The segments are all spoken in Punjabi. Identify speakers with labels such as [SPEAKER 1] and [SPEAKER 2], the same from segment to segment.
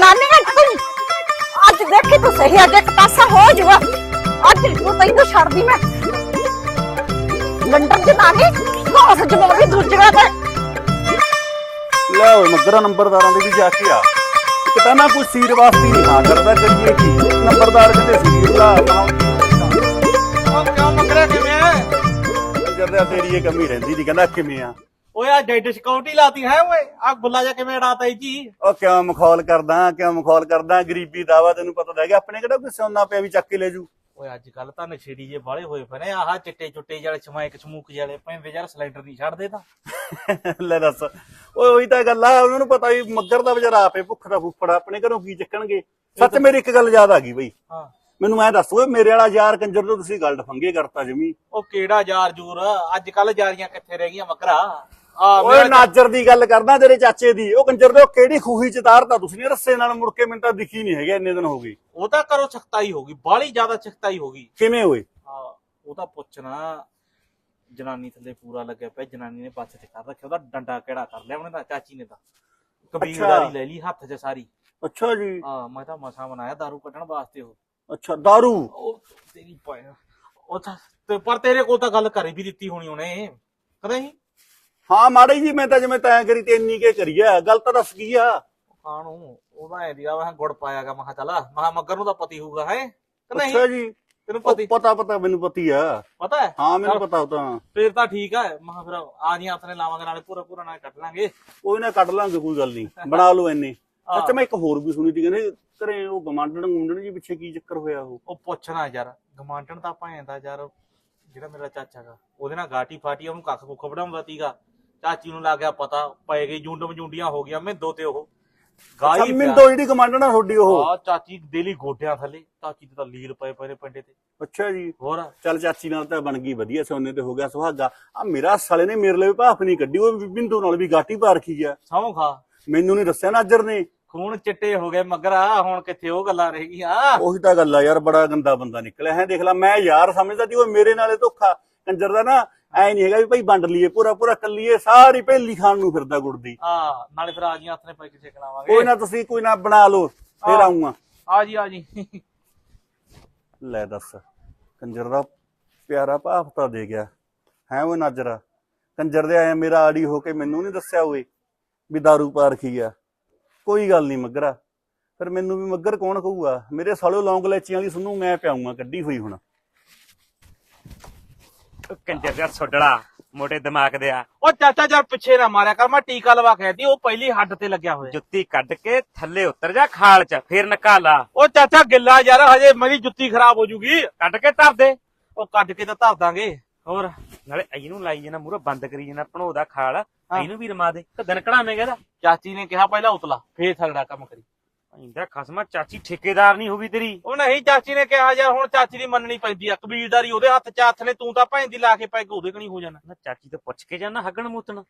[SPEAKER 1] ਜਨਾਨੀ ਹੈ ਤੂੰ। ਅੱਜ ਦੇਖੀ ਤੂੰ ਸਹੀ ਅੱਜ ਇੱਕ ਪਾਸਾ ਹੋ ਜੂਗਾ। ਅੱਜ ਤੂੰ ਤੈਨੂੰ ਛੱਡਦੀ ਮੈਂ। ਲੰਡਨ ਜਨਾਨੀ ਕੋਸ ਜਮਾਉਣੀ ਦੂਜਿਆਂ ਤੇ।
[SPEAKER 2] ਲੈ ਓਏ ਮੱਗਰਾ ਨੰਬਰਦਾਰਾਂ ਦੇ ਵੀ ਜਾ ਕੇ ਆ। ਇੱਕ ਤਾਂ ਨਾ ਕੋਈ ਸੀਰ ਵਾਸਤੇ ਨਹੀਂ ਹਾਂ ਕਰਦਾ ਕਰੀਏ ਕੀ? ਨੰਬਰਦਾਰ ਕਹਿੰਦੇ ਸੀਰ ਲਾ
[SPEAKER 3] ਉਹ ਕਿਉਂ ਮਗਰਿਆ ਕਿਵੇਂ? ਐ
[SPEAKER 2] ਜਰਦਾ ਤੇਰੀ ਇਹ ਕਮੀ ਰਹਿੰਦੀ ਨਹੀਂ ਕਹਿੰਦਾ ਕਿਵੇਂ ਆ?
[SPEAKER 3] ਓਏ ਆ ਡੈਡ ਸਿਕਿਉਰਿਟੀ ਲਾਤੀ ਹੈ ਓਏ। ਆ ਗੁੱਲਾ ਜਾ ਕਿਵੇਂ ਉਡਾਤਾ ਈ ਜੀ?
[SPEAKER 2] ਉਹ ਕਿਉਂ ਮਖੌਲ ਕਰਦਾ ਕਿਉਂ ਮਖੌਲ ਕਰਦਾ? ਗਰੀਬੀ ਦਾਵਾ ਤੈਨੂੰ ਪਤਾ ਲੱਗ ਗਿਆ ਆਪਣੇ ਕਿਹੜਾ ਕੋਈ ਸੋਨਾ ਪਿਆ ਵੀ ਚੱਕ ਕੇ ਲੈ ਜੂ?
[SPEAKER 3] ਓਏ ਅੱਜ ਕੱਲ ਤਾਂ ਨਸ਼ੇੜੀ ਜੇ ਬਾਲੇ ਹੋਏ ਪਏ ਨੇ ਆਹ ਚਿੱਟੇ ਚੁੱਟੇ ਜਿਹੜੇ ਛਮਾਇਕ ਛਮੂਕ ਜਿਹੜੇ ਪੈਂਦੇ ਯਾਰ ਸਿਲੰਡਰ ਨਹੀਂ ਛੱਡਦੇ ਤਾਂ।
[SPEAKER 2] ਲੈ ਦੱਸ। ਓਏ ਉਹੀ ਤਾਂ ਗੱਲ ਆ ਉਹਨਾਂ ਨੂੰ ਪਤਾ ਵੀ ਮੱਗਰ ਦਾ ਵਿਚਾਰਾ ਆਪੇ ਭੁੱਖ ਦਾ ਫੁੱਫੜਾ ਆਪਣੇ ਘਰੋਂ ਕੀ ਚੱਕਣਗੇ? ਸੱਚ ਮੇਰੀ ਇੱਕ ਗੱਲ ਯਾਦ ਆ ਗਈ ਬਈ।
[SPEAKER 3] ਹਾਂ।
[SPEAKER 2] ਮੈਨੂੰ ਐ ਦੱਸ ਓਏ ਮੇਰੇ ਵਾਲਾ ਯਾਰ ਕੰਜਰ ਤੋਂ ਤੁਸੀਂ ਗੱਲ ਫੰਗੇ ਕਰਤਾ ਜਮੀ।
[SPEAKER 3] ਉਹ ਕਿਹੜਾ ਯਾਰ ਜੂਰ? ਅੱਜ ਕੱਲ ਜਾਰੀਆਂ ਕਿੱਥੇ ਰਹਿ ਗਈਆਂ ਮਕਰਾ?
[SPEAKER 2] ਓਏ ਨਾਜਰ ਦੀ ਗੱਲ ਕਰਦਾ ਤੇਰੇ ਚਾਚੇ ਦੀ ਉਹ ਕੰਜਰ ਦੇ ਉਹ ਕਿਹੜੀ ਖੂਹੀ ਚ ਤਾਰਤਾ ਤੁਸੀਂ ਨੇ ਰੱਸੇ ਨਾਲ ਮੁੜ ਕੇ ਮੈਨੂੰ ਤਾਂ ਦਿਖੀ ਨਹੀਂ ਹੈਗਾ ਇੰਨੇ ਦਿਨ ਹੋ ਗਏ
[SPEAKER 3] ਉਹ ਤਾਂ ਕਰੋ ਸਖਤਾਈ ਹੋ ਗਈ ਬਾਲੀ ਜ਼ਿਆਦਾ ਸਖਤਾਈ ਹੋ ਗਈ
[SPEAKER 2] ਕਿਵੇਂ ਹੋਏ
[SPEAKER 3] ਆ ਉਹ ਤਾਂ ਪੁੱਛਣਾ ਜਨਾਨੀ ਥੱਲੇ ਪੂਰਾ ਲੱਗਿਆ ਪਿਆ ਜਨਾਨੀ ਨੇ ਪਾਸੇ ਤੇ ਕਰ ਰੱਖਿਆ ਉਹਦਾ ਡੰਡਾ ਕਿਹੜਾ ਕਰ ਲਿਆ ਉਹਨੇ ਤਾਂ ਚਾਚੀ ਨੇ ਤਾਂ ਕਬੀਲਦਾਰੀ ਲੈ ਲਈ ਹੱਥ 'ਚ ਸਾਰੀ
[SPEAKER 2] ਅੱਛਾ ਜੀ
[SPEAKER 3] ਆ ਮੈਂ ਤਾਂ ਮਸਾ ਬਣਾਇਆ दारू ਕੱਢਣ ਵਾਸਤੇ ਉਹ
[SPEAKER 2] ਅੱਛਾ दारू
[SPEAKER 3] ਉਹ ਤੇਰੀ ਪਾਇਆ ਉਹ ਤਾਂ ਤੇ ਪਰ ਤੇਰੇ ਕੋਲ ਤਾਂ ਗੱਲ ਕਰੀ ਵੀ ਦਿੱਤੀ ਹੋਣੀ ਉਹਨੇ ਕਦੇ ਹੀ
[SPEAKER 2] ਹਾਂ ਮਾੜੀ ਜੀ ਮੈਂ ਤਾਂ ਜਿਵੇਂ ਤੈਂ ਕਰੀ ਤੇ ਇੰਨੀ ਕੇ ਕਰੀਆ ਗੱਲ ਤਾਂ ਦੱਸ ਕੀ ਆ?
[SPEAKER 3] ਕਾਣੂ ਉਹਦਾ ਐ ਦੀਆ ਵਾ ਗੁੜ ਪਾਇਆਗਾ ਮਹਾ ਚਲਾ ਮਹਾ ਮੱਗਰ ਨੂੰ ਤਾਂ ਪਤੀ ਹੋਊਗਾ ਹੈ? ਕਿ
[SPEAKER 2] ਅੱਛਾ
[SPEAKER 3] ਨਹੀਂ
[SPEAKER 2] ਜੀ।
[SPEAKER 3] ਤੈਨੂੰ ਪਤੀ?
[SPEAKER 2] ਪਤਾ ਪਤਾ ਮੈਨੂੰ ਪਤੀ ਆ।
[SPEAKER 3] ਪਤਾ ਹੈ?
[SPEAKER 2] ਹਾਂ ਮੈਨੂੰ ਪਤਾ ਉਹ ਤਾਂ।
[SPEAKER 3] ਫੇਰ ਤਾਂ ਠੀਕ ਹੈ ਮਹਾ ਫਿਰ ਆ ਹੱਥ ਨੇ ਲਾਵਾਂਗੇ ਨਾਲੇ ਪੂਰਾ ਪੂਰਾ ਨਾਲ ਕੱਟ ਲਾਂਗੇ।
[SPEAKER 2] ਕੋਈ ਨਾ ਕੱਢ ਲਾਂਗੇ ਕੋਈ ਗੱਲ ਨਹੀਂ। ਬਣਾ ਲਓ
[SPEAKER 3] ਹਾਂ।
[SPEAKER 2] ਅੱਛਾ ਮੈਂ ਇੱਕ ਹੋਰ ਵੀ ਸੁਣੀ ਸੀ ਕਹਿੰਦੇ ਘਰੇ ਉਹ ਗਮਾਂਡਣ ਗੁੰਡਣ ਜੀ ਪਿੱਛੇ ਕੀ ਚੱਕਰ ਹੋਇਆ ਉਹ?
[SPEAKER 3] ਉਹ ਪੁੱਛਣਾ ਯਾਰ ਗਮਾਂਟਣ ਤਾਂ ਭਾਂ ਦਾ ਯਾਰ ਜਿਹੜਾ ਮੇਰਾ ਚਾਚਾ ਗਾ ਉਹਦੇ ਨਾਲ ਗਾਟੀ ਫਾਟੀ ਉਹਨੂੰ ਕੱਖ ਕੁੱਖ ਵੜਾਉਂਦਾ ਤੀਗਾ ਚਾਚੀ ਨੂੰ ਲੱਗ ਗਿਆ ਪਤਾ ਪੈ ਗਈ ਜੁੰਡਮ ਜੁੰਡੀਆਂ ਹੋ ਗਿਆ ਮਿੰਦੋ ਤੇ ਉਹ। ਗਾਈ
[SPEAKER 2] ਮਿੰਦੋ ਜਿਹੜੀ ਗਮਾਂਡਣ ਆ ਤੁਹਾਡੀ ਉਹ?
[SPEAKER 3] ਆ ਚਾਚੀ ਦੇਲੀ ਗੋਡਿਆਂ ਥੱਲੇ ਚਾਚੀ ਦੇ ਤਾਂ ਲੀਲ ਪਏ ਪਏ ਨੇ ਪਿੰਡੇ ਤੇ।
[SPEAKER 2] ਅੱਛਾ ਜੀ।
[SPEAKER 3] ਹੋਰ?
[SPEAKER 2] ਚੱਲ ਚਾਚੀ ਨਾਲ ਤਾਂ ਬਣ ਗਈ ਵਧੀਆ ਸੋਨੇ ਤੇ ਹੋ ਗਿਆ ਸੁਹਾਗਾ। ਆ ਮੇਰਾ ਸਾਲੇ ਨੇ ਮੇਰੇ ਲਈ ਭਾਫ ਨਹੀਂ ਕੱਢੀ ਉਹ ਬਿੰਦੂ ਨਾਲ ਵੀ ਗਾਟੀ ਪਾ ਰੱਖੀ ਆ।
[SPEAKER 3] ਸੌਂ ਖਾ।
[SPEAKER 2] ਮੈਨੂੰ ਨਹੀਂ ਦੱਸਿਆ ਨਾਜਰ ਨੇ।
[SPEAKER 3] ਖੂਨ ਚਿੱਟੇ ਹੋ ਗਏ ਮਗਰਾ ਹੁਣ ਕਿੱਥੇ ਉਹ ਗੱਲਾਂ ਰਹਿ ਗਈਆਂ?
[SPEAKER 2] ਉਹੀ ਤਾਂ ਗੱਲ ਆ ਯਾਰ ਬੜਾ ਗੰਦਾ ਬੰਦਾ ਨਿਕਲਿਆ ਹੈ ਦੇਖ ਲੈ ਮੈਂ ਯਾਰ ਸਮਝਦਾ ਸੀ ਉਹ ਮੇਰੇ ਨਾਲੇ ਧੋਖਾ। ਕੰਜਰ ਦਾ ਨਾ ਐ ਨਹੀਂ ਹੈਗਾ ਵੀ ਭਾਈ ਵੰਡ ਲਈਏ ਪੂਰਾ ਪੂਰਾ ਕੱਲੀਏ ਸਾਰੀ ਭੇਲੀ ਖਾਣ ਨੂੰ ਫਿਰਦਾ ਗੁੜਦੀ
[SPEAKER 3] ਆ ਨਾਲੇ ਫਿਰ ਆ ਜੀਆਂ ਹੱਥ ਨੇ ਪੈ ਕਿੱਥੇ
[SPEAKER 2] ਕੋਈ
[SPEAKER 3] ਖਲਾਵਾਂਗੇ
[SPEAKER 2] ਨਾ ਤੁਸੀਂ ਕੋਈ ਨਾ ਬਣਾ ਲਓ ਫੇਰ
[SPEAKER 3] ਹਾਂ।
[SPEAKER 2] ਆਉਂਗਾ
[SPEAKER 3] ਆ ਜੀ ਆ ਜੀ।
[SPEAKER 2] ਲੈ ਦੱਸ ਕੰਜਰ ਦਾ ਪਿਆਰਾ ਭਾਫਤਾ ਦੇ ਗਿਆ। ਹੈ ਉਹ ਨਾਜਰਾ ਕੰਜਰ ਦੇ ਆਇਆ ਮੇਰਾ ਆੜੀ ਹੋ ਕੇ ਮੈਨੂੰ ਨਹੀਂ ਦੱਸਿਆ ਓਏ ਵੀ दारू ਪਾ ਰਖੀ ਆ। ਕੋਈ ਗੱਲ ਨਹੀਂ ਮੱਗਰਾ ਫਿਰ ਮੈਨੂੰ ਵੀ ਮੱਗਰ ਕੌਣ ਕਹੂਗਾ ਮੇਰੇ ਸਾਲੋ ਲੌਂਗ ਲੈਚੀਆਂ ਦੀ ਸੁਣੂ ਮੈਂ ਪਿਆਉਂਗਾ ਕੱਢੀ ਹੋਈ ਹੁਣ।
[SPEAKER 4] ਉਹ ਕੰਜਰ ਦਾ ਛੋਡੜਾ ਮੋਟੇ ਦਿਮਾਗ ਦੇ ਆ।
[SPEAKER 3] ਉਹ ਚਾਚਾ ਯਾਰ ਪਿੱਛੇ ਨਾ ਮਾਰਿਆ ਕਰ ਮੈਂ ਟੀਕਾ ਲਵਾ ਕੇ ਆਈ ਉਹ ਪਹਿਲੀ ਹੱਡ ਤੇ ਲੱਗਿਆ ਹੋਇਆ।
[SPEAKER 4] ਜੁੱਤੀ ਕੱਢ ਕੇ ਥੱਲੇ ਉਤਰ ਜਾ ਖਾਲ ਚ ਫੇਰ ਨਕਾਲਾ।
[SPEAKER 3] ਉਹ ਚਾਚਾ ਗਿੱਲਾ ਯਾਰ ਹਜੇ ਮੇਰੀ ਜੁੱਤੀ ਖਰਾਬ ਹੋ ਜੂਗੀ।
[SPEAKER 4] ਕੱਢ ਕੇ ਧਰ ਦੇ।
[SPEAKER 3] ਉਹ ਕੱਢ ਕੇ ਤਾਂ ਧਰ ਦਾਂਗੇ। ਹੋਰ?
[SPEAKER 4] ਨਾਲੇ ਇਹਨੂੰ ਲਾਈ ਜਨਾ ਮੂਰੇ ਬੰਦ ਕਰੀ ਜਨਾ ਭਣੋਦਾ ਖਾਲ। ਇਹਨੂੰ ਵੀ ਰਮਾ ਦੇ। ਤੇ ਦਿਨ ਕਢਾਵੇਂਗਾ ਇਹਦਾ।
[SPEAKER 3] ਚਾਚੀ ਨੇ ਕਿਹਾ ਪਹਿਲਾਂ ਉਤਲਾ ਫੇਰ ਥਲੜਾ ਕੰਮ ਕਰੀ।
[SPEAKER 4] ਇੰਦਾ ਖਸਮਾ ਚਾਚੀ ਠੇਕੇਦਾਰ ਨਹੀਂ ਹੋਗੀ ਤੇਰੀ।
[SPEAKER 3] ਉਹ ਨਹੀਂ ਚਾਚੀ ਨੇ ਕਿਹਾ ਯਾਰ ਹੁਣ ਚਾਚੀ ਦੀ ਮੰਨਣੀ ਪੈਂਦੀ ਆ ਕਬੀਲਦਾਰੀ ਉਹਦੇ ਹੱਥ ਚ ਹੱਥ ਨੇ ਤੂੰ ਤਾਂ ਭੈਣ ਦੀ ਲਾ ਕੇ ਪੈਗ ਉਹਦੇ ਕਣੀ ਹੋ ਜਾਣਾ।
[SPEAKER 4] ਨਾ ਚਾਚੀ ਤੋਂ ਪੁੱਛ ਕੇ ਜਾਣਾ ਹੱਗਣ ਮੂਤਣ।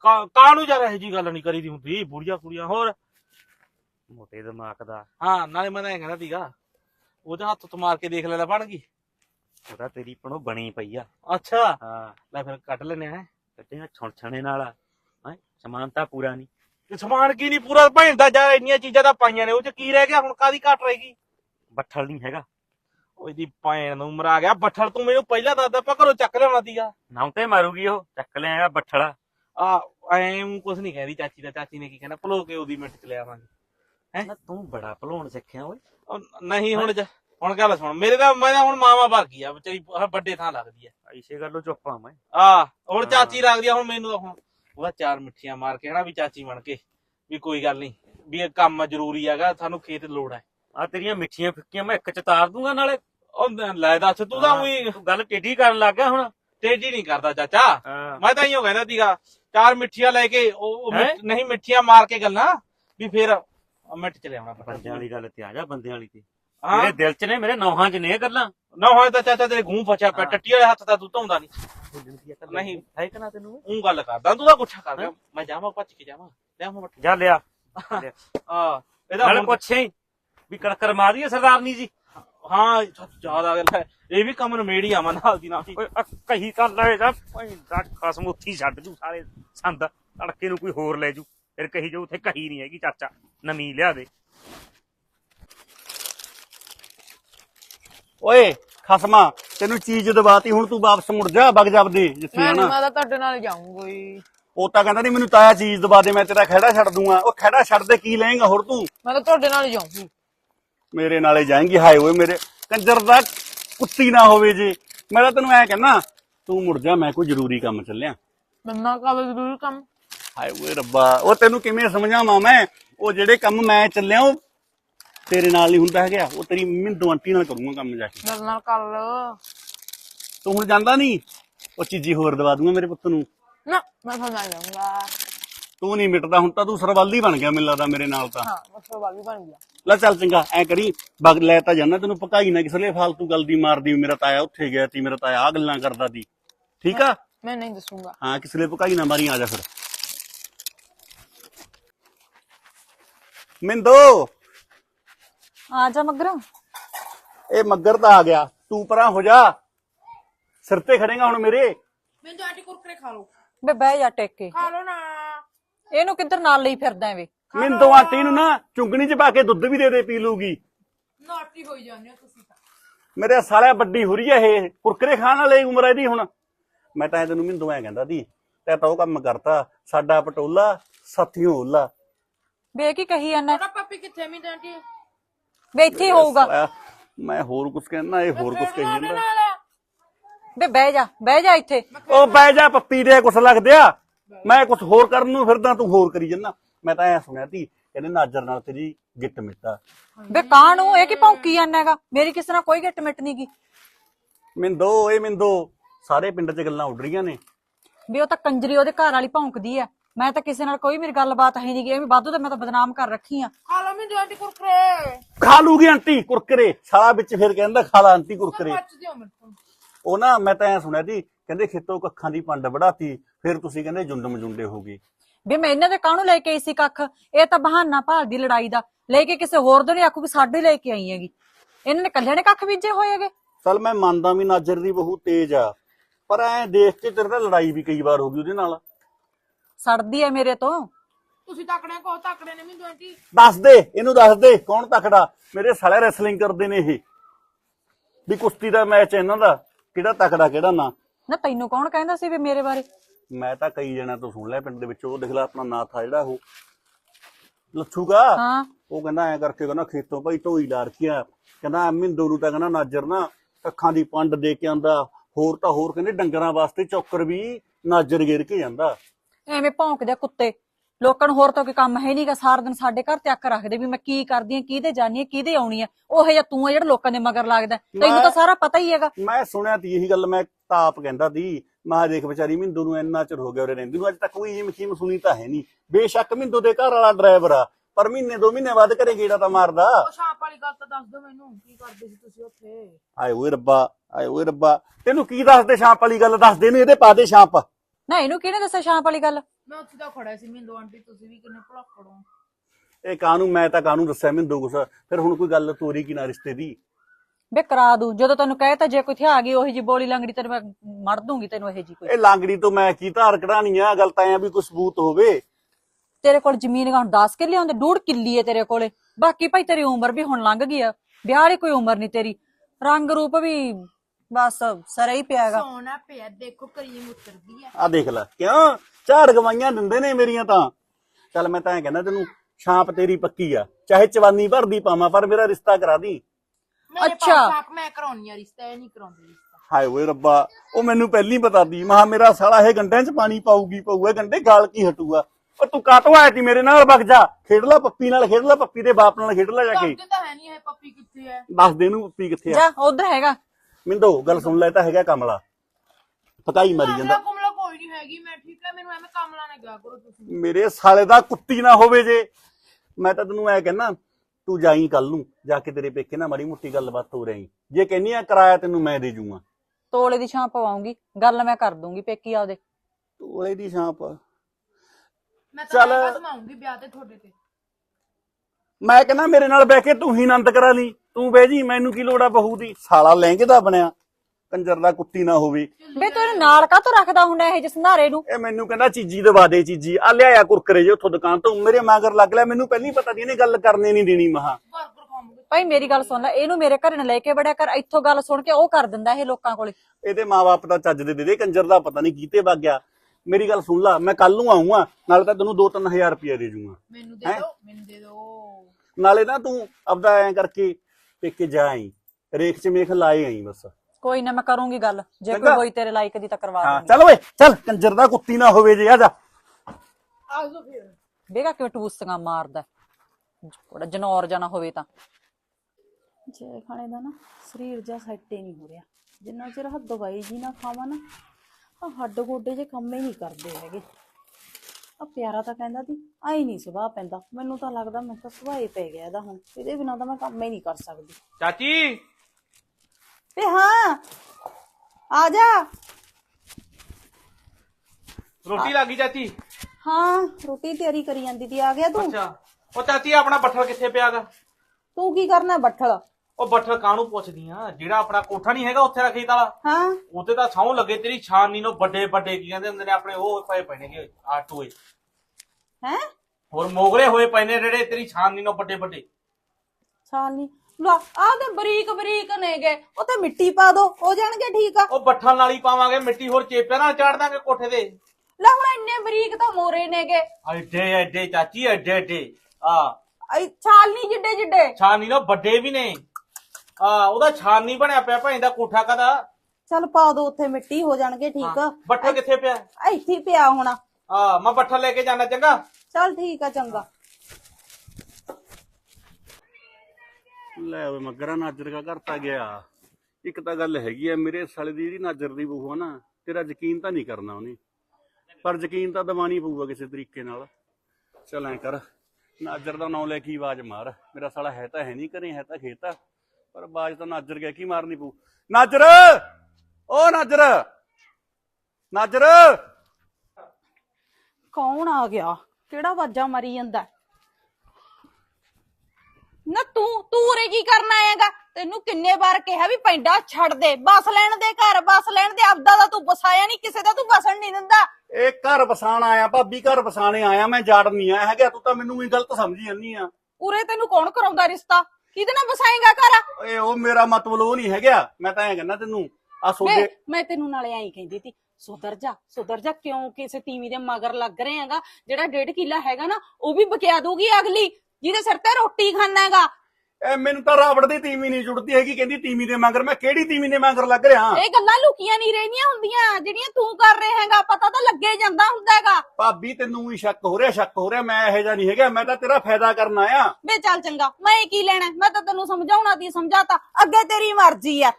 [SPEAKER 3] ਕਾ- ਕਾਹਨੂੰ ਯਾਰ ਇਹੋ ਜੀ ਗੱਲ ਨਹੀਂ ਕਰੀਦੀ ਹੁੰਦੀ ਬੁੜੀਆਂ ਕੁੜੀਆਂ ਹੋਰ।
[SPEAKER 4] ਮੋਟੇ ਦਿਮਾਗ ਦਾ।
[SPEAKER 3] ਹਾਂ ਨਾਲੇ ਮੈਂ ਇਹ ਕਹਿੰਦਾ ਸੀਗਾ ਉਹਦੇ ਹੱਥ ਤੋਂ ਮਾਰ ਕੇ ਦੇਖ ਲੈ ਲੈ ਬਣ ਗਈ।
[SPEAKER 4] ਉਹਦਾ ਤੇਰੀ ਭਣੋ ਬਣੀ ਪਈ ਆ।
[SPEAKER 3] ਅੱਛਾ।
[SPEAKER 4] ਹਾਂ।
[SPEAKER 3] ਲੈ ਫਿਰ ਕੱਢ ਲੈਨੇ ਆ।
[SPEAKER 4] ਕੱਟਿਆ ਛੁਣਛਣੇ ਨਾਲ। ਹੈ ਸਮਾਨਤਾ ਪੂਰਾ ਨਹੀਂ
[SPEAKER 3] ਤੇ ਸਮਾਨ ਕੀ ਨਹੀਂ ਪੂਰਾ? ਭੈਣ ਦਾ ਜਾ ਇੰਨੀਆਂ ਚੀਜ਼ਾਂ ਤਾਂ ਪਾਈਆਂ ਨੇ ਉਹ ਚ ਕੀ ਰਹਿ ਗਿਆ? ਹੁਣ ਕਾਦੀ ਘਟ ਰਹੇਗੀ
[SPEAKER 4] ਬੱਠਲ ਨਹੀਂ ਹੈਗਾ।
[SPEAKER 3] ਉਹ ਇਹਦੀ ਭੈਣ ਨੂੰ ਮਰਾ ਗਿਆ। ਬੱਠਲ ਤੂੰ ਮੈਨੂੰ ਪਹਿਲਾਂ ਦੱਸਦਾ ਆਪਾਂ ਘਰੋਂ ਚੱਕ ਲਿਆਉਣਾ ਸੀਗਾ।
[SPEAKER 4] ਨਾਉ ਤੇ ਮਾਰੂਗੀ ਉਹ ਚੱਕ ਲਿਆਗਾ ਬੱਠਲ।
[SPEAKER 3] ਆ ਐਂ ਕੁਝ ਨਹੀਂ ਕਹਿੰਦੀ ਚਾਚੀ ਦਾ। ਚਾਚੀ ਨੇ ਕੀ ਕਹਿਣਾ? ਭਲੋ ਕੇ ਉਹਦੀ ਮਿੰਟ ਚ ਲੈ ਆਵਾਂਗੇ।
[SPEAKER 4] ਨਾ ਤੂੰ ਬੜਾ ਭਲਾਉਣ ਸਿੱਖਿਆ ਓਏ।
[SPEAKER 3] ਉਹ ਨਹੀਂ ਹੁਣ ਜਾ- ਹੁਣ ਗੱਲ ਸੁਣ। ਮੇਰੇ ਤਾਂ ਮੈਂ ਤਾਂ ਹੁਣ ਮਾਵਾ ਭਰ ਗਈ ਆ। ਵਿਚਾਰੀ ਆਹ ਵੱਡੇ ਥਾਂ ਲੱਗਦੀ ਆ।
[SPEAKER 4] ਇਸੇ ਗੱਲੋਂ ਚੁੱਪ ਮੈਂ।
[SPEAKER 3] ਆ ਹੁਣ
[SPEAKER 4] ਹਾਂ।
[SPEAKER 3] ਚਾਚੀ ਲੱਗਦੀ ਆ ਹੁਣ ਮੈਨੂੰ ਤਾਂ ਹੁਣ ਉਹਦਾ ਚਾਰ ਮਿੱਠੀਆਂ ਮਾਰ ਕੇ ਹਨਾ ਵੀ ਚਾਚੀ ਬਣ ਕੇ ਵੀ ਕੋਈ ਗੱਲ ਨਹੀਂ ਵੀ ਇਹ ਕੰਮ ਜ਼ਰੂਰੀ ਹੈਗਾ ਸਾਨੂੰ ਖੇਤ ਲੋੜ ਹੈ।
[SPEAKER 4] ਆ ਤੇਰੀਆਂ ਮਿੱਠੀਆਂ ਫਿੱਕੀਆਂ ਮੈਂ ਇੱਕ ਚ ਤਾਰ ਦੂੰਗਾ ਨਾਲੇ।
[SPEAKER 3] ਉਹ ਲੈ ਦੱਸ ਤੂੰ ਤਾਂ ਉਹੀ
[SPEAKER 4] ਤੂੰ ਗੱਲ ਟੇਢੀ ਕਰਨ ਲੱਗ ਗਿਆ ਹੁਣ।
[SPEAKER 3] ਤੇਜੀ ਨਹੀਂ ਕਰਦਾ ਚਾਚਾ। ਮੈਂ ਤਾਂ ਇਹੋ ਕਹਿੰਦਾ ਸੀਗਾ ਚਾਰ ਮਿੱਠੀਆਂ ਲੈ ਕੇ ਉਹ ਮਿੱਠ-? ਨਹੀਂ ਮਿੱਠੀਆਂ ਮਾਰ ਕੇ ਗੱਲਾਂ ਵੀ ਫਿਰ ਮਿੰਟ ਚ ਲਿਆਉਣਾ
[SPEAKER 4] ਬੰਦਿਆਂ ਵਾਲੀ ਗੱਲ ਤੇ ਆ ਜਾ ਬੰਦਿਆਂ ਵਾਲੀ ਤੇ।
[SPEAKER 3] ਹਾਂ।
[SPEAKER 4] ਮੇਰੇ ਦਿਲ ਚ ਨੇ ਮੇਰੇ ਨੌਹਾਂ ਚ ਨੇ ਇਹ ਗੱਲਾਂ।
[SPEAKER 3] ਨਾ ਹੋਏ ਤਾਂ ਚਾਚਾ ਤੇਰੇ ਗੂੰ ਫਸਿਆ ਪਿਆ
[SPEAKER 4] ਹਾਂ।
[SPEAKER 3] ਟੱਟੀ ਵਾਲੇ ਹੱਥ ਤਾਂ ਤੂੰ ਧੋਂਦਾ ਨਹੀਂ ਨਹੀਂ।
[SPEAKER 4] ਹੈ ਕਿ ਨਾ ਤੈਨੂੰ।
[SPEAKER 3] ਉਹ ਗੱਲ ਕਰਦਾ ਤੂੰ ਤਾਂ ਗੁੱਠਾ ਕਰ ਰਿਹਾ? ਮੈਂ ਜਾਵਾਂ ਭੱਜ ਕੇ ਜਾਵਾਂ। ਲਿਆਵਾਂ ਮੱਠੀ।
[SPEAKER 4] ਜਾ ਲਿਆ।
[SPEAKER 3] ਆ ਇਹਦਾ
[SPEAKER 4] ਨਾਲੇ
[SPEAKER 3] ਹੁਣ-
[SPEAKER 4] ਪੁੱਛੇ ਵੀ ਕੜਕਰ ਮਾਰੀ ਹੈ ਸਰਦਾਰਨੀ ਜੀ?
[SPEAKER 3] ਹਾਂ ਜ਼ਿਆਦਾ ਗੱਲ ਹੈ ਇਹ ਵੀ ਕੰਮ ਨਮੇੜੀ ਆਵਾਂ ਨਾਲ ਦੀ ਨਾਲ ਹੀ।
[SPEAKER 4] ਓਏ ਆ ਕਹੀ ਤਾਂ ਲੈ ਜਾ ਪੈਂਦਾ ਖਸਮ ਉੱਥੀ ਛੱਡ ਜੂ ਸਾਰੇ ਸੰਦ। ਤੜਕੇ ਨੂੰ ਕੋਈ ਹੋਰ ਲੈ ਜੂ। ਫਿਰ ਕਹੀ ਜੋ ਉੱਥੇ ਕਹੀ ਨਹੀਂ ਹੈਗੀ ਚਾਚਾ ਨਵੀਂ ਲਿਆ ਦੇ।
[SPEAKER 2] ਓਏ ਖਸਮਾ ਤੈਨੂੰ ਚੀਜ਼ ਦਵਾਤੀ ਹੁਣ ਤੂੰ ਵਾਪਸ ਮੁੜ ਜਾ ਬਗ ਜਾਬਦੇ ਜਿੱਥੇ
[SPEAKER 5] ਮੈਂ ਮੈਂ ਤਾਂ ਤੁਹਾਡੇ ਨਾਲ ਜਾਊਂਗਾ ਹੀ
[SPEAKER 2] ਉਹ ਤਾਂ ਕਹਿੰਦਾ ਨਹੀਂ ਮੈਨੂੰ ਤਾਇਆ ਚੀਜ਼ ਦਵਾ ਦੇ ਮੈਂ ਤੇਰਾ ਖਹਿੜਾ ਛੱਡ ਦੂੰਗਾ। ਉਹ ਖਹਿੜਾ ਛੱਡ ਦੇ ਕੀ ਲਏਗਾ ਹੋਰ ਤੂੰ?
[SPEAKER 5] ਮੈਂ ਤਾਂ ਤੁਹਾਡੇ ਨਾਲ ਜਾਊਂਗੀ।
[SPEAKER 2] ਮੇਰੇ ਨਾਲੇ ਜਾਏਂਗੀ ਹਾਏ ਓਏ ਮੇਰੇ ਕੰਜਰ ਦਾ ਕੁੱਤੀ ਨਾ ਹੋਵੇ ਜੇ। ਮੈਂ ਤਾਂ ਤੈਨੂੰ ਐ ਕਹਿਣਾ ਤੂੰ ਮੁੜ ਜਾ ਮੈਂ ਕੋਈ ਜ਼ਰੂਰੀ ਕੰਮ ਚੱਲਿਆ।
[SPEAKER 5] ਮੰਮਾ ਕਾ ਜ਼ਰੂਰ ਕੰਮ?
[SPEAKER 2] ਹਾਏ ਓਏ ਰੱਬਾ ਉਹ ਤੈਨੂੰ ਕਿਵੇਂ ਸਮਝਾਵਾਂ ਮੈਂ? ਉਹ ਜਿਹੜੇ ਕੰਮ ਮੈਂ ਚੱਲਿਆ ਉਹ ਤੇਰੇ ਨਾਲ ਨਹੀਂ ਹੁੰਦਾ ਹੈਗਾ ਉਹ ਤੇਰੀ ਮਿੰਦੂ ਆਂਟੀ ਨਾਲ ਕਰੂੰਗਾ ਕੰਮ ਜਾ ਕੇ।
[SPEAKER 5] ਮੇਰੇ ਨਾਲ ਕਰ ਲਓ
[SPEAKER 2] ਤੂੰ ਹੁਣ ਜਾਂਦਾ ਨਹੀਂ? ਉਹ ਚੀਜ਼ੀ ਹੋਰ ਦਵਾ ਦੂੰਗਾ ਮੇਰੇ ਪੁੱਤ ਨੂੰ।
[SPEAKER 5] ਨਾ ਮੈਂ ਤੁਹਾਡੇ ਨਾਲ ਜਾਊਂਗਾ।
[SPEAKER 2] ਤੂੰ ਨਹੀਂ ਮਿਟਦਾ ਹੁਣ ਤਾਂ ਤੂੰ ਸਰਵਾਲੀ ਬਣ ਗਿਆ ਮੈਨੂੰ ਲੱਗਦਾ ਮੇਰੇ ਨਾਲ ਤਾਂ।
[SPEAKER 5] ਹਾਂ ਮੈਂ ਸਰਵਾਲੀ ਬਣ ਗਿਆ।
[SPEAKER 2] ਲੈ ਚੱਲ ਚੰਗਾ ਐ ਕਰੀ ਬਗ ਲੈ ਤਾਂ ਜਾਣਾ ਤੈਨੂੰ ਪਕਾਈ ਨਾ ਕਿਸੇ ਲਈ ਫਾਲਤੂ ਗੱਲ ਦੀ ਮਾਰਦੀ ਮੇਰਾ ਤਾਇਆ ਉੱਥੇ ਗਿਆ ਤੀ ਮੇਰਾ ਤਾਇਆ ਆ ਗੱਲਾਂ ਕਰਦਾ ਦੀ ਠੀਕ ਆ?
[SPEAKER 5] ਮੈਂ ਨਹੀਂ ਦੱਸੂਗਾ।
[SPEAKER 2] ਹਾਂ ਕਿਸੇ ਲਈ ਪਕਾਈ ਨਾ ਮਾਰੀ ਆ ਜਾ ਫਿਰ। ਮਿੰਦੋ!
[SPEAKER 1] ਆ ਜਾ ਮਗਰ।
[SPEAKER 2] ਇਹ ਮੱਗਰ ਤਾਂ ਆ ਗਿਆ। ਤੂੰ ਪਰਾਂ ਹੋ ਜਾ। ਸਿਰ ਤੇ ਖੜੇਗਾ ਹੁਣ ਮੇਰੇ।
[SPEAKER 5] ਮੈਂ ਤਾਂ ਆਂਟੀ ਕੁਰਕਰੇ ਖਾ ਲਓ।
[SPEAKER 1] ਬੇ ਬਹਿ ਜਾ ਟੇਕ। ਕੇ
[SPEAKER 5] ਖਾ ਲਓ ਨਾ।
[SPEAKER 1] ਇਹਨੂੰ ਕਿੱਧਰ ਨਾਲ ਲਈ ਫਿਰਦਾ ਐਵੇਂ?
[SPEAKER 2] ਮਿੰਦੋ ਆਂਟੀ ਨੂੰ ਨਾ ਚੁੰਗਣੀ ਚ ਪਾ ਕੇ ਦੁੱਧ ਵੀ ਦੇ ਦੇ ਪੀ ਲੂਗੀ
[SPEAKER 5] ਨਾਟੀ ਹੋਈ ਜਾਂਦੇ ਹੋ ਤੁਸੀਂ ਤਾਂ।
[SPEAKER 2] ਮੇਰੇ ਸਾਲਿਆ ਵੱਡੀ ਹੋ ਰਹੀ ਹੈ ਇਹ। ਕੁਰਕਰੇ ਖਾਣ ਵਾਲੀ ਉਮਰ ਹੈ ਇਹਦੀ ਹੁਣ। ਮੈਂ ਤਾਂ ਇਹ ਤੈਨੂੰ ਮਿੰਦੋ ਐ ਕਹਿੰਦਾ ਦੀ ਤੈ ਤਾਂ ਉਹ ਕੰਮ ਕਰਤਾ। ਸਾਡਾ ਪਟੋਲਾ ਸਾਥੀਓ ਓਲਾ।
[SPEAKER 1] ਬੇ ਕੀ ਕਹੀ ਜਾਂਦਾ?
[SPEAKER 5] ਨਾ ਪਾਪੀ ਕਿੱਥੇ ਮੀ ਆਂਟੀ?
[SPEAKER 1] ਇੱਥੇ ਹੀ ਹੋਊਗਾ।
[SPEAKER 2] ਸਾਲਿਆ, ਮੈਂ ਹੋਰ ਕੁਝ ਕਹਿਣਾ ਇਹ ਹੋਰ ਕੁਝ ਕਹੀ ਜਾਂਦਾ।
[SPEAKER 1] ਬੇ ਬਹਿ ਜਾ ਬਹਿ ਜਾ ਇੱਥੇ।
[SPEAKER 2] ਉਹ ਬਹਿ ਜਾ ਪੱਪੀ ਦੇ ਕੁਛ ਲੱਗਦਿਆ ਮੈਂ ਕੁਛ ਹੋਰ ਕਰਨ ਨੂੰ ਫਿਰਦਾ ਤੂੰ ਹੋਰ ਕਰੀ ਜੰਨਾ ਮੈਂ ਤਾਂ ਐ ਸੁਣਿਆ ਤੀ ਕਹਿੰਦੇ ਨਾਜਰ ਨਾਲ ਤੇਰੀ ਗਿੱਟ ਮਿੱਟਾ।
[SPEAKER 1] ਬੇ ਕਾਹਨੂੰ? ਇਹ ਕੀ ਭੌਂਕੀ ਜਾਂਦਾ ਹੈਗਾ? ਮੇਰੀ ਕਿਸੇ ਨਾਲ ਕੋਈ ਗਿੱਟ ਮਿੱਟ ਨਹੀਂ ਗੀ
[SPEAKER 2] ਮਿੰਦੋ ਏ ਮਿੰਦੋ ਸਾਰੇ ਪਿੰਡ 'ਚ ਗੱਲਾਂ ਉੱਡ ਰਹੀਆਂ ਨੇ।
[SPEAKER 1] ਵੀ ਉਹ ਤਾਂ ਕੰਜਰੀ ਉਹਦੇ ਘਰ ਵਾਲੀ ਭੌਂਕਦੀ ਆ ਮੈਂ ਤਾਂ ਕਿਸੇ ਨਾਲ ਕੋਈ ਮੇਰੀ ਗੱਲਬਾਤ ਹੈ ਨਹੀਂ ਗੀ ਐਵੇਂ ਵਾਧੂ ਤਾਂ ਮੈਂ ਤਾਂ ਬਦਨਾਮ ਕਰ ਰੱਖੀ ਆ।
[SPEAKER 5] ਖਾ ਲਓ ਮੀ ਆਂਟੀ ਕੁਰਕਰੇ।
[SPEAKER 2] ਖਾ ਲੂਗੀ ਆਂਟੀ ਕੁਰਕਰੇ। ਸਾਲਾ ਵਿੱਚ ਫਿਰ ਕਹਿੰਦਾ ਖਾ ਲਾ ਆਂਟੀ ਕੁਰਕਰੇ।
[SPEAKER 5] ਦਿਓ
[SPEAKER 2] ਉਹ ਨਾ ਮੈਂ ਤਾਂ ਐ ਸੁਣਿਆ ਤੀ ਕਹਿੰਦੇ ਖੇਤੋਂ ਕੱਖਾਂ ਦੀ ਪੰਡ ਵੜਾਤੀ ਫਿਰ ਤੁਸੀਂ ਕਹਿੰਦੇ ਜੁੰਡ ਮਜੁੰਡੇ ਹੋ ਗਏ।
[SPEAKER 1] ਵੀ ਮੈਂ ਇਹਨਾਂ ਦੇ ਕਾਹਨੂੰ ਲੈ ਕੇ ਆਈ ਸੀ ਕੱਖ? ਇਹ ਤਾਂ ਬਹਾਨਾ ਭਾਲਦੀ ਲੜਾਈ ਦਾ। ਲੈ ਕੇ ਕਿਸੇ ਹੋਰ ਦੇ ਨਹੀਂ ਆਖੂ ਕਿ ਸਾਡੇ ਲੈ ਕੇ ਆਈ ਹੈਗੀ। ਇਹਨਾਂ ਨੇ ਕੱਲਿਆਂ ਨੇ ਕੱਖ ਬੀਜੇ ਹੋਏ ਹੈਗੇ?
[SPEAKER 2] ਚਲ ਮੈਂ ਮੰਨਦਾ ਵੀ ਨਾਜਰ ਦੀ ਬਹੂ ਤੇਜ਼ ਆ ਪਰ ਐ ਦੇਖ ਕੇ ਤੇਰੇ ਨਾਲ ਲੜਾਈ ਵੀ ਕਈ ਵਾਰ ਹੋ ਗਈ ਉਹਦੇ ਨਾਲ।
[SPEAKER 1] ਸੜਦੀ ਐ ਮੇਰੇ ਤੋਂ।
[SPEAKER 5] ਤੁਸੀਂ ਤਕੜੇ ਕੋ ਤਕੜੇ ਨੇ ਮੀ ਆਂਟੀ।
[SPEAKER 2] ਦੱਸ ਦੇ ਇਹਨੂੰ ਦੱਸ ਦੇ ਕੌਣ ਤਕੜਾ? ਮੇਰੇ ਸਾਲੇ ਰੈਸਲਿੰਗ ਕਰਦੇ ਨੇ ਇਹ। ਵੀ ਕੁਸ਼ਤੀ ਦਾ ਮੈਚ ਇਹਨਾਂ ਦਾ। ਕਿਹੜਾ ਤਕੜਾ ਕਿਹੜਾ ਨਾ?
[SPEAKER 1] ਨਾ ਤੈਨੂੰ ਕੌਣ ਕਹਿੰਦਾ ਸੀ ਵੀ ਮੇਰੇ ਬਾਰੇ?
[SPEAKER 2] ਮੈਂ ਤਾਂ ਕਈ ਜਣਿਆਂ ਤੋਂ ਸੁਣ ਲਿਆ ਪਿੰਡ ਦੇ ਵਿੱਚ। ਉਹ ਦੇਖ ਲੈ ਆਪਣਾ ਨਾਂ ਥਾ ਜਿਹੜਾ ਉਹ। ਲੱਛੂਗਾ?
[SPEAKER 1] ਹਾਂ।
[SPEAKER 2] ਉਹ ਕਹਿੰਦਾ ਐ ਕਰਕੇ ਕਹਿੰਦਾ ਖੇਤੋਂ ਭਾਈ ਢੋਈ ਲਾ ਰਖਿਆ ਕਹਿੰਦਾ ਮਿੰਦੋ ਨੂੰ ਤਾਂ ਕਹਿੰਦਾ ਨਾਜਰ ਨਾ ਅੱਖਾਂ ਦੀ ਪੰਡ ਦੇ ਕੇ ਆਂਦਾ। ਹੋਰ ਤਾਂ ਹੋਰ ਕਹਿੰਦੇ ਡੰਗਰਾਂ ਵਾਸਤੇ ਚੌਕਰ ਵੀ ਨਾਜਰ ਗਿਰ ਕੇ ਜਾਂਦਾ।
[SPEAKER 1] ਐਵੇਂ ਭੌਂਕਦੇ ਆ ਕੁੱਤੇ। ਲੋਕਾਂ ਨੂੰ ਹੋਰ ਤਾਂ ਕੋਈ ਕੰਮ ਹੈ ਨਹੀਂਗਾ ਸਾਰਾ ਦਿਨ ਸਾਡੇ ਘਰ ਤੇ ਅੱਖ ਰੱਖਦੇ ਵੀ ਮੈਂ ਕੀ ਕਰਦੀ ਆ ਕਿਹਦੇ ਜਾਨੀ ਆ ਕਿਹਦੇ ਆਉਣੀ ਆ। ਉਹ ਜਿਹਾ ਤੂੰ ਆ ਜਿਹੜਾ ਲੋਕਾਂ ਦੇ ਮਗਰ ਲੱਗਦਾ। ਤੈਨੂੰ ਤਾਂ ਸਾਰਾ ਪਤਾ ਹੀ ਹੈਗਾ।
[SPEAKER 2] ਮੈਂ ਸੁਣਿਆ ਤੀ ਇਹੀ ਗੱਲ ਮੈਂ ਤਾਪ ਕਹਿੰਦਾ ਤੀ ਮੈਂ ਦੇਖ ਵਿਚਾਰੀ ਮਿੰਦੋ ਨੂੰ ਇੰਨਾ ਚਿਰ ਹੋ ਗਿਆ ਉਰੇ ਰਹਿੰਦੀ ਨੂੰ ਅੱਜ ਤੱਕ ਕੋਈ ਮਖੀਮ ਸੁਣੀ ਤਾਂ ਹੈ ਨਹੀਂ ਬੇਸ਼ੱਕ ਮਿੰਦੋ ਦੇ ਘਰ ਵਾਲਾ ਡਰਾਈਵਰ ਆ ਪਰ ਮਹੀਨੇ ਦੋ ਮਹੀਨੇ ਬਾਅਦ ਘਰੇ ਗੇੜਾ ਤਾਂ ਮਾਰਦਾ।
[SPEAKER 5] ਉਹ ਸ਼ਾਪ ਵਾਲੀ ਗੱਲ ਤਾਂ ਦੱਸ ਦਿਓ ਮੈਨੂੰ ਕੀ ਕਰਦੇ ਸੀ ਤੁਸੀਂ ਉੱਥੇ?
[SPEAKER 2] ਆਏ ਓਏ ਰੱਬਾ ਆਏ ਓਏ ਰੱਬਾ। ਤੈਨੂੰ ਕੀ ਦੱਸਦੇ ਛਾਂਪ ਵਾਲੀ ਗੱਲ? ਦੱਸਦੇ ਨੇ ਇਹਦੇ ਪਾ ਦੇ ਛਾਂਪ।
[SPEAKER 1] ਨਾ ਇਹਨੂੰ ਕਿਹਨੇ ਦੱਸਿਆ ਸ਼ਾਂਪ ਵਾਲੀ ਗੱਲ?
[SPEAKER 5] ਮੈਂ ਉੱਥੇ ਤਾਂ ਖੜਾ ਸੀ ਮਿੰਦੋ ਆਂਟੀ ਤੁਸੀਂ ਵੀ ਕਿੰਨੇ ਭੁਲੱਕੜੋ
[SPEAKER 2] ਇਹ ਕਾਨੂੰ ਮੈਂ ਤਾਂ ਕਾਨੂੰ ਦੱਸਿਆ ਮਿੰਦੋ ਕੁਛ? ਫਿਰ ਹੁਣ ਕੋਈ ਗੱਲ ਤੋਰੀ ਕੀ ਨਾ ਰਿਸ਼ਤੇ ਦੀ?
[SPEAKER 1] ਬੇ ਕਰਾ ਦੂੰ ਜਦੋਂ ਤੈਨੂੰ ਕਹੇ ਤਾਂ ਜੇ ਕੋਈ ਥਿਆ ਗਈ ਉਹੀ ਜੀ ਬੋਲੀ ਲੰਗੜੀ ਤੈਨੂੰ ਮੈਂ ਮੜ ਦੂੰਗੀ ਤੈਨੂੰ ਇਹ ਜੀ ਕੋਈ।
[SPEAKER 2] ਇਹ ਲਾਂਗੜੀ ਤੋਂ ਮੈਂ ਕੀ ਧਾਰ ਕਢਾਣੀ ਆ? ਗੱਲ ਤਾਂ ਐ ਵੀ ਕੋਈ ਸਬੂਤ ਹੋਵੇ।
[SPEAKER 1] ਤੇਰੇ ਕੋਲ ਜ਼ਮੀਨ ਹੁਣ 10 ਕਿੱਲੇ ਹੁੰਦੇ ਡੂੜ ਕਿੱਲੀ ਏ ਤੇਰੇ ਕੋਲੇ। ਬਾਕੀ ਭਾਈ ਤੇਰੀ ਉਮਰ ਵੀ ਹੁਣ ਲੰਘ ਗਈ ਆ ਵਿਆਹ ਵਾਲੀ ਕੋਈ ਉਮਰ ਨਹੀਂ ਤੇਰੀ। ਰੰਗ ਰੂਪ ਵੀ ਬਸ ਸਰਾ ਹੀ ਪਿਆਗਾ
[SPEAKER 5] ਸੋਨਾ ਪਿਆ ਦੇਖੋ ਕਰੀਮ ਉਤਰਦੀ ਆ।
[SPEAKER 2] ਆ ਦੇਖ ਲੈ ਕਿਉਂ? ਝਾੜ ਗਵਾਈਆਂ ਦਿੰਦੇ ਨੇ ਮੇਰੀਆਂ ਤਾਂ। ਚੱਲ ਮੈਂ ਤਾਂ ਐ ਕਹਿੰਦਾ ਤੈਨੂੰ ਛਾਂਪ ਤੇਰੀ ਪੱਕੀ ਆ। ਚਾਹੇ ਚਵਾਨੀ ਭਰਦੀ ਪਾਵਾਂ ਪਰ ਮੇਰਾ ਰਿਸ਼ਤਾ ਕਰਾ ਦੀ।
[SPEAKER 5] ਮੇਰੇ
[SPEAKER 1] ਅੱਛਾ।
[SPEAKER 5] ਮੈਂ ਕਰਾਉਣੀ ਆ ਰਿਸ਼ਤਾ ਇਹ ਨਹੀਂ ਕਰਾਉਂਦੀ ਰਿਸ਼ਤਾ।
[SPEAKER 2] ਹਾਏ ਓਏ ਰੱਬਾ ਉਹ ਮੈਨੂੰ ਪਹਿਲੀ ਪਤਾ ਦੀ। ਮਹਾ ਮੇਰਾ ਸਾਲਾ ਇਹ ਗੰਡਿਆਂ 'ਚ ਪਾਣੀ ਪਾਊਗੀ ਪਊਗਾ ਗੰਡੇ ਗਾਲ ਕੀ ਹਟੂਗਾ। ਉਹ ਤੂੰ ਕਾਤੋਂ ਆਇਆ ਤੀ ਮੇਰੇ ਨਾਲ? ਵਗ ਜਾ। ਖੇਡ ਲੈ ਪੱਪੀ ਨਾਲ ਖੇਡ ਲੈ ਪੱਪੀ ਦੇ ਬਾਪ ਨਾਲ ਖੇਡ ਲੈ ਜਾ ਕੇ।
[SPEAKER 5] ਦੱਸਦੇ ਤਾਂ ਹੈ ਨਹੀਂ ਇਹ ਪੱਪੀ ਕਿੱਥੇ ਹੈ
[SPEAKER 2] ਦੱਸ ਦੇ ਇਹਨੂੰ ਪੱਪੀ ਕਿੱਥੇ ਆ।
[SPEAKER 1] ਜਾ ਉਧਰ ਹੈਗਾ।
[SPEAKER 2] ਮਿੰਦੋ ਗੱਲ ਸੁਣ ਲੈ ਇਹ ਤਾਂ ਹੈਗਾ ਕਮਲਾ। ਪਕਾਈ ਮਾਰੀ ਜਾਂਦਾ।
[SPEAKER 5] ਕੁਮਲਾ ਕੋਈ ਨਹੀਂ ਹੈਗੀ ਮੈਂ ਠੀਕ ਹੈ ਮੈਨੂੰ ਐਵੇਂ ਕਮਲਾ ਨਾ ਗਿਆ ਕਰੋ ਤੁਸੀਂ।
[SPEAKER 2] ਮੇਰੇ ਸਾਲੇ ਦਾ ਕੁੱਤੀ ਨਾ ਹੋਵੇ ਜੇ। ਮੈਂ ਤਾਂ ਤੈਨੂੰ ਐ ਕਹਿਣਾ ਤੂੰ ਜਾਈ ਕੱਲ ਨੂੰ ਜਾ ਕੇ ਤੇਰੇ ਪੇਕੇ ਨਾ ਮਾੜੀ ਮੁੱਟੀ ਗੱਲਬਾਤ ਹੋ ਰਹੀ। ਜੇ ਕਹਿੰਨੀ ਆ ਕਿਰਾਇਆ ਤੈਨੂੰ ਮੈਂ ਦੇ ਜੂਗਾ।
[SPEAKER 1] ਤੋਲੇ ਦੀ ਛਾਂ ਪਵਾਉਂਗੀ ਗੱਲ ਮੈਂ ਕਰ ਦੂੰਗੀ ਪੇਕੀ ਆਪਦੇ
[SPEAKER 2] ਤੋਲੇ ਦੀ ਛਾਂਪ
[SPEAKER 5] ਮੈਂ ਤਾਂ
[SPEAKER 2] ਚੱਲ।
[SPEAKER 5] ਕਸਮਾਉਂਗੀ ਵਿਆਹ ਤੇ ਤੁਹਾਡੇ ਤੇ।
[SPEAKER 2] ਮੈਂ ਕਹਿੰਦਾ ਮੇਰੇ ਨਾਲ ਬਹਿ ਕੇ ਤੂੰ ਹੀ ਆਨੰਦ ਕਰਾ ਲਈ ਤੂੰ ਬਹਿ ਜੀ ਮੈਨੂੰ ਕੀ ਲੋੜ ਆ ਬਹੂ ਦੀ? ਸਾਲਾ ਲਹਿੰਗੇ ਦਾ ਬਣਿਆ ਕੰਜਰ ਦਾ ਕੁੱਤੀ ਨਾ ਹੋਵੇ।
[SPEAKER 1] ਬੇ ਤੂੰ ਇਹਨੂੰ ਨਾਲ ਕਾਹਤੋਂ ਰੱਖਦਾ ਹੁੰਦਾ ਇਹ ਜਿਸ ਨਾਰੇ ਨੂੰ?
[SPEAKER 2] ਇਹ ਮੈਨੂੰ ਕਹਿੰਦਾ ਚੀਜੀ ਦਵਾ ਦੇ ਚੀਜੀ ਆ ਲਿਆਇਆ ਕੁਰਕਰੇ ਜੇ ਉੱਥੋਂ ਦੁਕਾਨ ਤੋਂ ਮੇਰੇ ਮਗਰ ਲੱਗ ਲਿਆ ਮੈਨੂੰ ਪਹਿਲੀ ਪਤਾ ਦੀ ਇਹਨੇ ਗੱਲ ਕਰਨੇ ਨਹੀਂ ਦੇਣੀ ਮਹਾ।
[SPEAKER 1] ਭਾਈ ਮੇਰੀ ਗੱਲ ਸੁਣ ਲੈ ਇਹਨੂੰ ਮੇਰੇ ਘਰੇ ਨਾ ਲੈ ਕੇ ਵੜਿਆ ਕਰ ਇੱਥੋਂ ਗੱਲ ਸੁਣ ਕੇ ਉਹ ਕਰ ਦਿੰਦਾ ਇਹ ਲੋਕਾਂ ਕੋਲੇ।
[SPEAKER 2] ਇਹਦੇ ਮਾਪੇ ਦਾ ਚੱਜ ਦੇ ਦੇ ਦੇ ਕੰਜਰ ਦਾ ਪਤਾ ਨਹੀਂ ਕੀਤੇ ਵਗ ਗਿਆ। ਮੇਰੀ ਗੱਲ ਸੁਣ ਲਾ ਮੈਂ ਕੱਲ ਨੂੰ ਆਉਂਗਾ ਨਾਲੇ ਤਾਂ ਤੈਨੂੰ 2-3000 ਰੁਪਏ ਦੇ ਜੂਗਾ।
[SPEAKER 5] ਮੈਨੂੰ ਦੇ
[SPEAKER 2] ਹੈਂ?
[SPEAKER 5] ਦਿਓ ਮੈਨੂੰ ਦੇ ਦਿਓ
[SPEAKER 2] ਨਾਲੇ ਨਾ ਤੂੰ ਆਪਦਾ ਐਂ ਕਰਕੇ ਪੇਕੇ ਜਾ ਆਈ ਰੇਖ ਚ ਮੇਖ ਲਾਏ ਆਈ ਬਸ।
[SPEAKER 1] ਕੋਈ ਨਾ ਮੈਂ ਕਰੂੰਗੀ ਗੱਲ। ਜੇ ਕੋਈ
[SPEAKER 2] ਚੰਗਾ।
[SPEAKER 1] ਹੋਈ ਤੇਰੇ ਲਾਇਕ ਦੀ ਤਾਂ ਕਰਵਾ
[SPEAKER 2] ਹਾਂ
[SPEAKER 1] ਦੂੰਗੀ
[SPEAKER 2] ਚੱਲ ਓਏ ਚੱਲ ਕੰਜਰ ਦਾ ਕੁੱਤੀ ਨਾ ਹੋਵੇ ਜੇ ਆ ਜਾ।
[SPEAKER 5] ਆ ਜਾਓ ਫਿਰ।
[SPEAKER 1] ਬੇਗਾ ਕਿਵੇਂ ਟੂਸਟੀਆਂ ਮਾਰਦਾ ਬੜਾ ਜਨੌਰ ਜਾਣਾ ਹੋਵੇ ਤਾਂ।
[SPEAKER 6] ਜੇ ਖਾਣੇ ਦਾ ਨਾ ਸਰੀਰ ਜਾਂ ਸੈੱਟ ਹੀ ਨਹੀਂ ਹੋ ਰਿਹਾ। ਜਿੰਨਾ ਚਿਰ ਹੱਥ ਦਵਾਈ ਜੀ ਨਾ ਖਾਵਾਂ ਨਾ ਆ ਹੱਡ ਗੋਡੇ ਜੇ ਕੰਮ ਹੀ ਨਹੀਂ ਕਰਦੇ ਹੈਗੇ। ਆ ਪਿਆਰਾ ਤਾਂ ਕਹਿੰਦਾ ਸੀ ਆਈ ਨਹੀਂ ਸੁਭਾਅ ਪੈਂਦਾ। ਮੈਨੂੰ ਤਾਂ ਲੱਗਦਾ ਮੈਂ ਤਾਂ ਸੁਭਾਅ ਹੀ ਪੈ ਗਿਆ ਇਹਦਾ ਹੁਣ। ਇਹਦੇ ਬਿਨਾਂ ਤਾਂ ਮੈਂ ਕੰਮ ਹੀ ਨਹੀਂ ਕਰ ਸਕਦੀ।
[SPEAKER 3] ਚਾਚੀ!
[SPEAKER 6] ਤੇ ਹਾਂ ਆ ਜਾ।
[SPEAKER 3] ਰੋਟੀ ਲੱਗੀ ਚਾਚੀ?
[SPEAKER 6] ਹਾਂ ਰੋਟੀ ਤਿਆਰੀ ਕਰੀ ਜਾਂਦੀ ਤੀ। ਆ ਗਿਆ ਤੂੰ?
[SPEAKER 3] ਅੱਛਾ। ਉਹ ਚਾਚੀ ਆਪਣਾ ਬੱਠਲ ਕਿੱਥੇ ਪਿਆਗਾ
[SPEAKER 6] ਤੂੰ ਕੀ ਕਰਨਾ ਬੱਠਲ?
[SPEAKER 3] ਉਹ ਬੱਠਲ ਕਾਹਨੂੰ ਪੁੱਛਦੀ ਆ? ਜਿਹੜਾ ਆਪਣਾ ਕੋਠਾ ਨਹੀਂ ਹੈਗਾ ਉੱਥੇ ਰੱਖੀ ਤਾਲਾ।
[SPEAKER 6] ਹਾਂ।
[SPEAKER 3] ਉੱਤੇ ਤਾਂ ਛਾਉ ਲੱਗੇ ਤੇਰੀ ਛਾਨੀ ਨੂੰ ਵੱਡੇ ਵੱਡੇ ਕੀ ਕਹਿੰਦੇ ਹੁੰਦੇ ਨੇ ਆਪਣੇ ਉਹ ਪਏ ਪਏ ਨੇਗੇ ਆਟੂਏ
[SPEAKER 6] ਹੈ?
[SPEAKER 3] ਹੋਰ ਮੋਗਰੇ ਹੋਏ ਪਏ ਨੇ ਜਿਹੜੇ ਤੇਰੀ ਛਾਨੀ ਨੂੰ ਵੱਡੇ ਵੱਡੇ।
[SPEAKER 6] ਛਾਲ ਲਾ ਆ ਤੇ ਬਰੀਕ ਬਰੀਕ ਨੇਗੇ ਉੱਤੇ ਮਿੱਟੀ ਪਾ ਦੋ ਹੋ ਜਾਣਗੇ ਠੀਕ ਆ।
[SPEAKER 3] ਉਹ ਬੱਠਲ ਨਾਲ ਹੀ ਪਾਵਾਂਗੇ ਮਿੱਟੀ ਹੋਰ ਚੇਪਿਆਂ ਨਾਲ ਚਾੜ ਦਾਂਗੇ ਕੋਠੇ ਤੇ।
[SPEAKER 6] ਲੈ ਹੁਣ ਇੰਨੇ ਬਰੀਕ ਤਾਂ ਮੋਰੇ ਨੇਗੇ
[SPEAKER 3] ਐਡੇ ਐਡੇ ਚਾਚੀ ਐਡੇ ਐਡੇ। ਆ।
[SPEAKER 6] ਅਈ ਛਾਲ ਨਹੀਂ ਜਿੱਡੇ ਜਿੱਡੇ।
[SPEAKER 3] ਛਾਨੀ ਨੂੰ ਵੱਡੇ ਵੀ ਨੇ। ਆ ਉਹਦਾ ਛਾਨ ਨਹੀਂ ਬਣਿਆ ਪਿਆ ਭਾਈ ਦਾ ਕੋਠਾ ਕਦਾ
[SPEAKER 6] ਚੱਲ ਪਾ ਦੋ ਉੱਥੇ ਮਿੱਟੀ ਹੋ ਜਾਣਗੇ ਠੀਕ ਆ।
[SPEAKER 3] ਬੱਠਲ ਕਿੱਥੇ ਪਿਆ?
[SPEAKER 6] ਇੱਥੇ ਹੀ ਪਿਆ ਹੋਣਾ।
[SPEAKER 3] ਆ ਮੈਂ ਬੱਠਲ ਲੈ ਕੇ ਜਾਣਾ ਚੰਗਾ?
[SPEAKER 6] ਚੱਲ ਠੀਕ ਆ ਚੰਗਾ।
[SPEAKER 2] ਲੈ ਓਏ ਮਗਰਾ ਨਾਜਰ ਦਾ ਘਰ ਤਾਂ ਗਿਆ। ਇੱਕ ਤਾਂ ਗੱਲ ਹੈਗੀ ਆ ਮੇਰੇ ਸਾਲੇ ਦੀ ਜਿਹੜੀ ਨਾਜਰ ਦੀ ਬਹੂ ਆ ਨਾ ਤੇਰਾ ਯਕੀਨ ਤਾਂ ਨਹੀਂ ਕਰਨਾ ਉਹਨੇ। ਪਰ ਯਕੀਨ ਤਾਂ ਦਿਵਾਣੀ ਪਊਗਾ ਕਿਸੇ ਤਰੀਕੇ ਨਾਲ। ਚੱਲ ਐ ਕਰ ਨਾਜਰ ਦਾ ਨਾਂ ਲੈ ਕੇ ਆਵਾਜ਼ ਮਾਰ। ਮੇਰਾ ਸਾਲਾ ਹੈ ਤਾਂ ਹੈ ਨਹੀਂ ਘਰੇ ਹੈ ਤਾਂ ਖੇਤ ਪਰ ਆਵਾਜ਼ ਤਾਂ ਨਾਜਰ ਗਿਆ ਕੀ ਮਾਰਨੀ ਪਊ? ਨਾਜਰ! ਓ ਨਾਜਰ! ਨਾਜਰ!
[SPEAKER 6] ਕੌਣ ਆ ਗਿਆ? ਕਿਹੜਾ ਵਾਜਾ ਮਾਰੀ ਜਾਂਦਾ? ਨਾ ਤੂੰ ਤੂੰ ਉਰੇ ਕੀ ਕਰਨ ਆਏਗਾ? ਤੈਨੂੰ ਕਿੰਨੇ ਵਾਰ ਕਿਹਾ ਵੀ ਪੈਂਡਾ ਛੱਡ ਦੇ ਬਸ ਲੈਣ ਦੇ ਘਰ ਬਸ ਲੈਣ ਦੇ ਆਪਦਾ ਦਾ ਤੂੰ ਬਸਾਇਆ ਨਹੀਂ ਕਿਸੇ ਦਾ ਤੂੰ ਬਸਣ ਨਹੀਂ ਦਿੰਦਾ।
[SPEAKER 2] ਇਹ ਘਰ ਵਸਾਣ ਆਇਆ ਭਾਬੀ ਘਰ ਵਸਾਣੇ ਆਇਆ ਮੈਂ ਜਾੜ ਨਹੀਂ ਆਇਆ ਹੈਗਾ ਤੂੰ ਤਾਂ ਮੈਨੂੰ ਵੀ ਗਲਤ ਸਮਝੀ ਜਾਂਦੀ ਆ।
[SPEAKER 6] ਉਰੇ ਤੈਨੂੰ ਕੌਣ ਕਰਾਉਂਦਾ ਰਿਸ਼ਤਾ? ਕਿਹਦੇ ਨਾਲ ਬਸਾਏਗਾ ਘਰ?
[SPEAKER 2] ਓਏ ਉਹ ਮੇਰਾ ਮਤਲਬ ਉਹ ਨਹੀਂ ਹੈਗਾ। ਮੈਂ ਤਾਂ ਐਂ ਕਹਿੰਦਾ ਤੈਨੂੰ ਆ ਸੋਡੇ
[SPEAKER 6] ਮੈਂ ਤੈਨੂੰ ਨਾਲੇ ਐਂ ਕਹਿੰਦੀ ਤੀ ਸੁਧਰ ਜਾ ਸੁਧਰ ਜਾ ਕਿਉਂ ਕਿਸੇ ਤੀਵੀਂ ਦੇ ਮਗਰ ਲੱਗ ਰਹੇ ਹੈਗਾ? ਜਿਹੜਾ ਡੇਢ ਕਿੱਲਾ ਹੈਗਾ ਨਾ ਉਹ ਵੀ ਬਕਿਆ ਦੂਗੀ ਅਗਲੀ ਜਿਹਦੇ ਸਿਰ ਤੇ ਰੋਟੀ ਖਾਣਾ ਹੈਗਾ।
[SPEAKER 2] ਐ ਮੈਨੂੰ ਤਾਂ ਰਾਵੜ ਦੀ ਤੀਵੀਂ ਨਹੀਂ ਜੁੜਦੀ ਹੈਗੀ ਕਹਿੰਦੀ ਤੀਵੀਂ ਦੇ ਮਗਰ। ਮੈਂ ਕਿਹੜੀ ਤੀਵੀਂ ਦੇ ਮਗਰ ਲੱਗ ਰਿਹਾ?
[SPEAKER 6] ਇਹ ਗੱਲਾਂ ਲੁਕੀਆਂ ਨਹੀਂ ਰਹਿੰਦੀਆਂ ਹੁੰਦੀਆਂ ਜਿਹੜੀਆਂ ਤੂੰ ਕਰ ਰਿਹਾ ਹੈਗਾ ਪਤਾ ਤਾਂ ਲੱਗੇ ਜਾਂਦਾ ਹੁੰਦਾ ਹੈਗਾ।
[SPEAKER 2] ਭਾਬੀ ਤੈਨੂੰ ਵੀ ਸ਼ੱਕ ਹੋ ਰਿਹਾ ਸ਼ੱਕ ਹੋ ਰਿਹਾ ਮੈਂ ਇਹੋ ਜਿਹਾ ਨਹੀਂ ਹੈਗਾ ਮੈਂ ਤਾਂ ਤੇਰਾ ਫਾਇਦਾ ਕਰਨ ਆਇਆ।
[SPEAKER 6] ਵੇ ਚੱਲ ਚੰਗਾ ਮੈਂ ਕੀ ਲੈਣਾ ਮੈਂ ਤਾਂ ਤੈਨੂੰ ਸਮਝਾਉਣਾ ਦੀ ਸਮਝਾਤਾ। ਅੱਗੇ ਤੇਰੀ ਮਰਜ਼ੀ ਆ।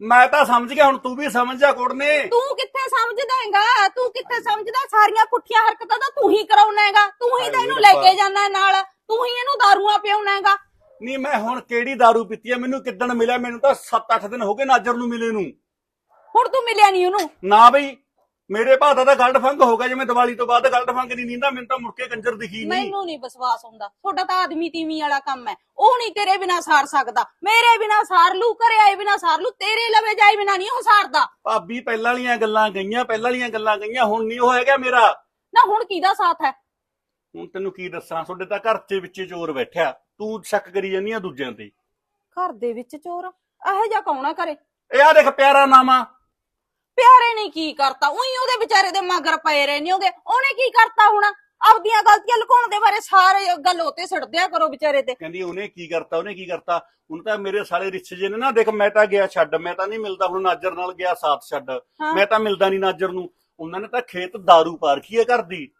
[SPEAKER 2] ਮੈਂ ਤਾਂ ਸਮਝ ਗਿਆ ਹੁਣ ਤੂੰ ਵੀ ਸਮਝ ਜਾ ਕੁੜਨੇ।
[SPEAKER 6] ਤੂੰ ਕਿੱਥੇ ਸਮਝਦਾ ਹੈਗਾ? ਤੂੰ ਕਿੱਥੇ ਸਮਝਦਾ? ਸਾਰੀਆਂ ਪੁੱਠੀਆਂ ਹਰਕਤਾਂ ਤਾਂ ਤੂੰ ਹੀ ਕਰਾਉਣਾ ਹੈਗਾ। ਤੂੰ ਹੀ ਤਾਂ ਇਹਨੂੰ ਲੈ ਕੇ ਜਾਣਾ ਨਾਲ। ਤੂੰ ਹੀ ਇਹਨੂੰ ਦਾਰੂਆਂ ਪਿਉਣਾ ਹੈਗਾ।
[SPEAKER 2] ਨਹੀਂ ਮੈਂ ਹੁਣ ਕਿਹੜੀ दारू ਪੀਤੀ ਹੈ? ਮੈਨੂੰ ਕਿੱਦਣ ਮਿਲਿਆ? ਮੈਨੂੰ ਤਾਂ 7-8 ਦਿਨ ਹੋ ਗਏ ਨਾਜਰ ਨੂੰ ਮਿਲੇ ਨੂੰ।
[SPEAKER 6] ਹੁਣ ਤੂੰ ਮਿਲਿਆ ਨਹੀਂ ਉਹਨੂੰ?
[SPEAKER 2] ਨਾ ਬਈ ਮੇਰੇ ਭਾਤਾ ਦਾ ਗਲਡ ਫੰਗ ਹੋ ਗਿਆ ਜਿਵੇਂ ਦੀਵਾਲੀ ਤੋਂ ਬਾਅਦ ਗਲਡ ਫੰਗ ਨਹੀਂ ਨੀਂਦਾ ਮੈਨੂੰ ਤਾਂ ਮੁੜ ਕੇ ਕੰਜਰ ਦਿਖੀ ਨਹੀਂ।
[SPEAKER 6] ਮੈਨੂੰ ਨਹੀਂ ਵਿਸ਼ਵਾਸ ਹੁੰਦਾ। ਤੁਹਾਡਾ ਤਾਂ ਆਦਮੀ ਤੀਵੀਂ ਵਾਲਾ ਕੰਮ ਹੈ। ਉਹ ਨਹੀਂ ਤੇਰੇ ਬਿਨਾ ਸਾਰ ਸਕਦਾ। ਮੇਰੇ ਬਿਨਾ ਸਾਰ ਲੂ ਘਰੇ ਆਏ ਬਿਨਾ ਸਾਰ ਲੂ ਤੇਰੇ ਲਵੇ ਜਾਏ ਬਿਨਾ ਨਹੀਂ ਉਹ ਸਾਰਦਾ।
[SPEAKER 2] ਭਾਬੀ ਪਹਿਲਾਂ ਵਾਲੀਆਂ ਗੱਲਾਂ ਗਈਆਂ ਪਹਿਲਾਂ ਵਾਲੀਆਂ ਗੱਲਾਂ ਗਈਆਂ ਹੁਣ ਨਹੀਂ ਉਹ ਹੈਗਾ ਮੇਰਾ।
[SPEAKER 6] ਨਾ ਹੁਣ ਕਿਹਦਾ ਸਾਥ ਹੈ?
[SPEAKER 2] ਹੁਣ ਤੈਨੂੰ ਕੀ ਦੱਸਾਂ ਤੁਹਾਡੇ ਤਾਂ ਘਰ 'ਚ ਵਿੱਚ ਚੋਰ ਬੈਠਿਆ। ਤੂੰ ਸ਼ੱਕ ਕਰੀ ਜਾਂਦੀ ਆ ਦੂਜਿਆਂ ਤੇ।
[SPEAKER 6] ਘਰ ਦੇ ਵਿੱਚ ਚੋਰ? ਇਹੋ ਜਿਹਾ ਕੌਣਾ ਕਰੇ
[SPEAKER 2] ਇਹ ਆ ਦੇਖ ਪਿਆਰਾ ਨਾਮਾ
[SPEAKER 6] ਪਿਆਰੇ ਨੇ ਕੀ ਕਰਤਾ? ਉਹੀ ਉਹਦੇ ਵਿਚਾਰੇ ਦੇ ਮਗਰ ਪਏ ਰਹਿੰਦੇ ਹੋਗੇ। ਉਹਨੇ ਕੀ ਕਰਤਾ ਹੁਣ? ਆਪਦੀਆਂ ਗਲਤੀਆਂ ਲੁਕਾਉਣ ਦੇ ਬਾਰੇ ਸਾਰੇ ਗੱਲ ਉਤੇ ਛੱਡਦਿਆ ਕਰੋ ਵਿਚਾਰੇ ਤੇ।
[SPEAKER 2] ਕਹਿੰਦੀ ਉਹਨੇ ਕੀ ਕਰਤਾ ਉਹਨੇ ਕੀ ਕਰਤਾ? ਹੁਣ ਤਾਂ ਮੇਰੇ ਸਾਲੇ ਰਿਸ਼ਤੇ ਜੇ ਨੇ ਨਾ ਦੇਖ ਮੈਂ ਤਾਂ ਗਿਆ ਛੱਡ ਮੈਂ ਤਾਂ ਨਹੀਂ ਮਿਲਦਾ ਹੁਣ ਨਾਜਰ ਨਾਲ ਗਿਆ ਸਾਥ ਛੱਡ।
[SPEAKER 6] ਹਾਂ।
[SPEAKER 2] ਮੈਂ ਤਾਂ ਮਿਲਦਾ ਨਹੀਂ ਨਾਜਰ ਨੂੰ। ਉਹਨਾਂ ਨੇ ਤਾਂ ਖੇਤ दारू ਪਾਰਖੀ ਹੈ ਘਰ ਦੀ।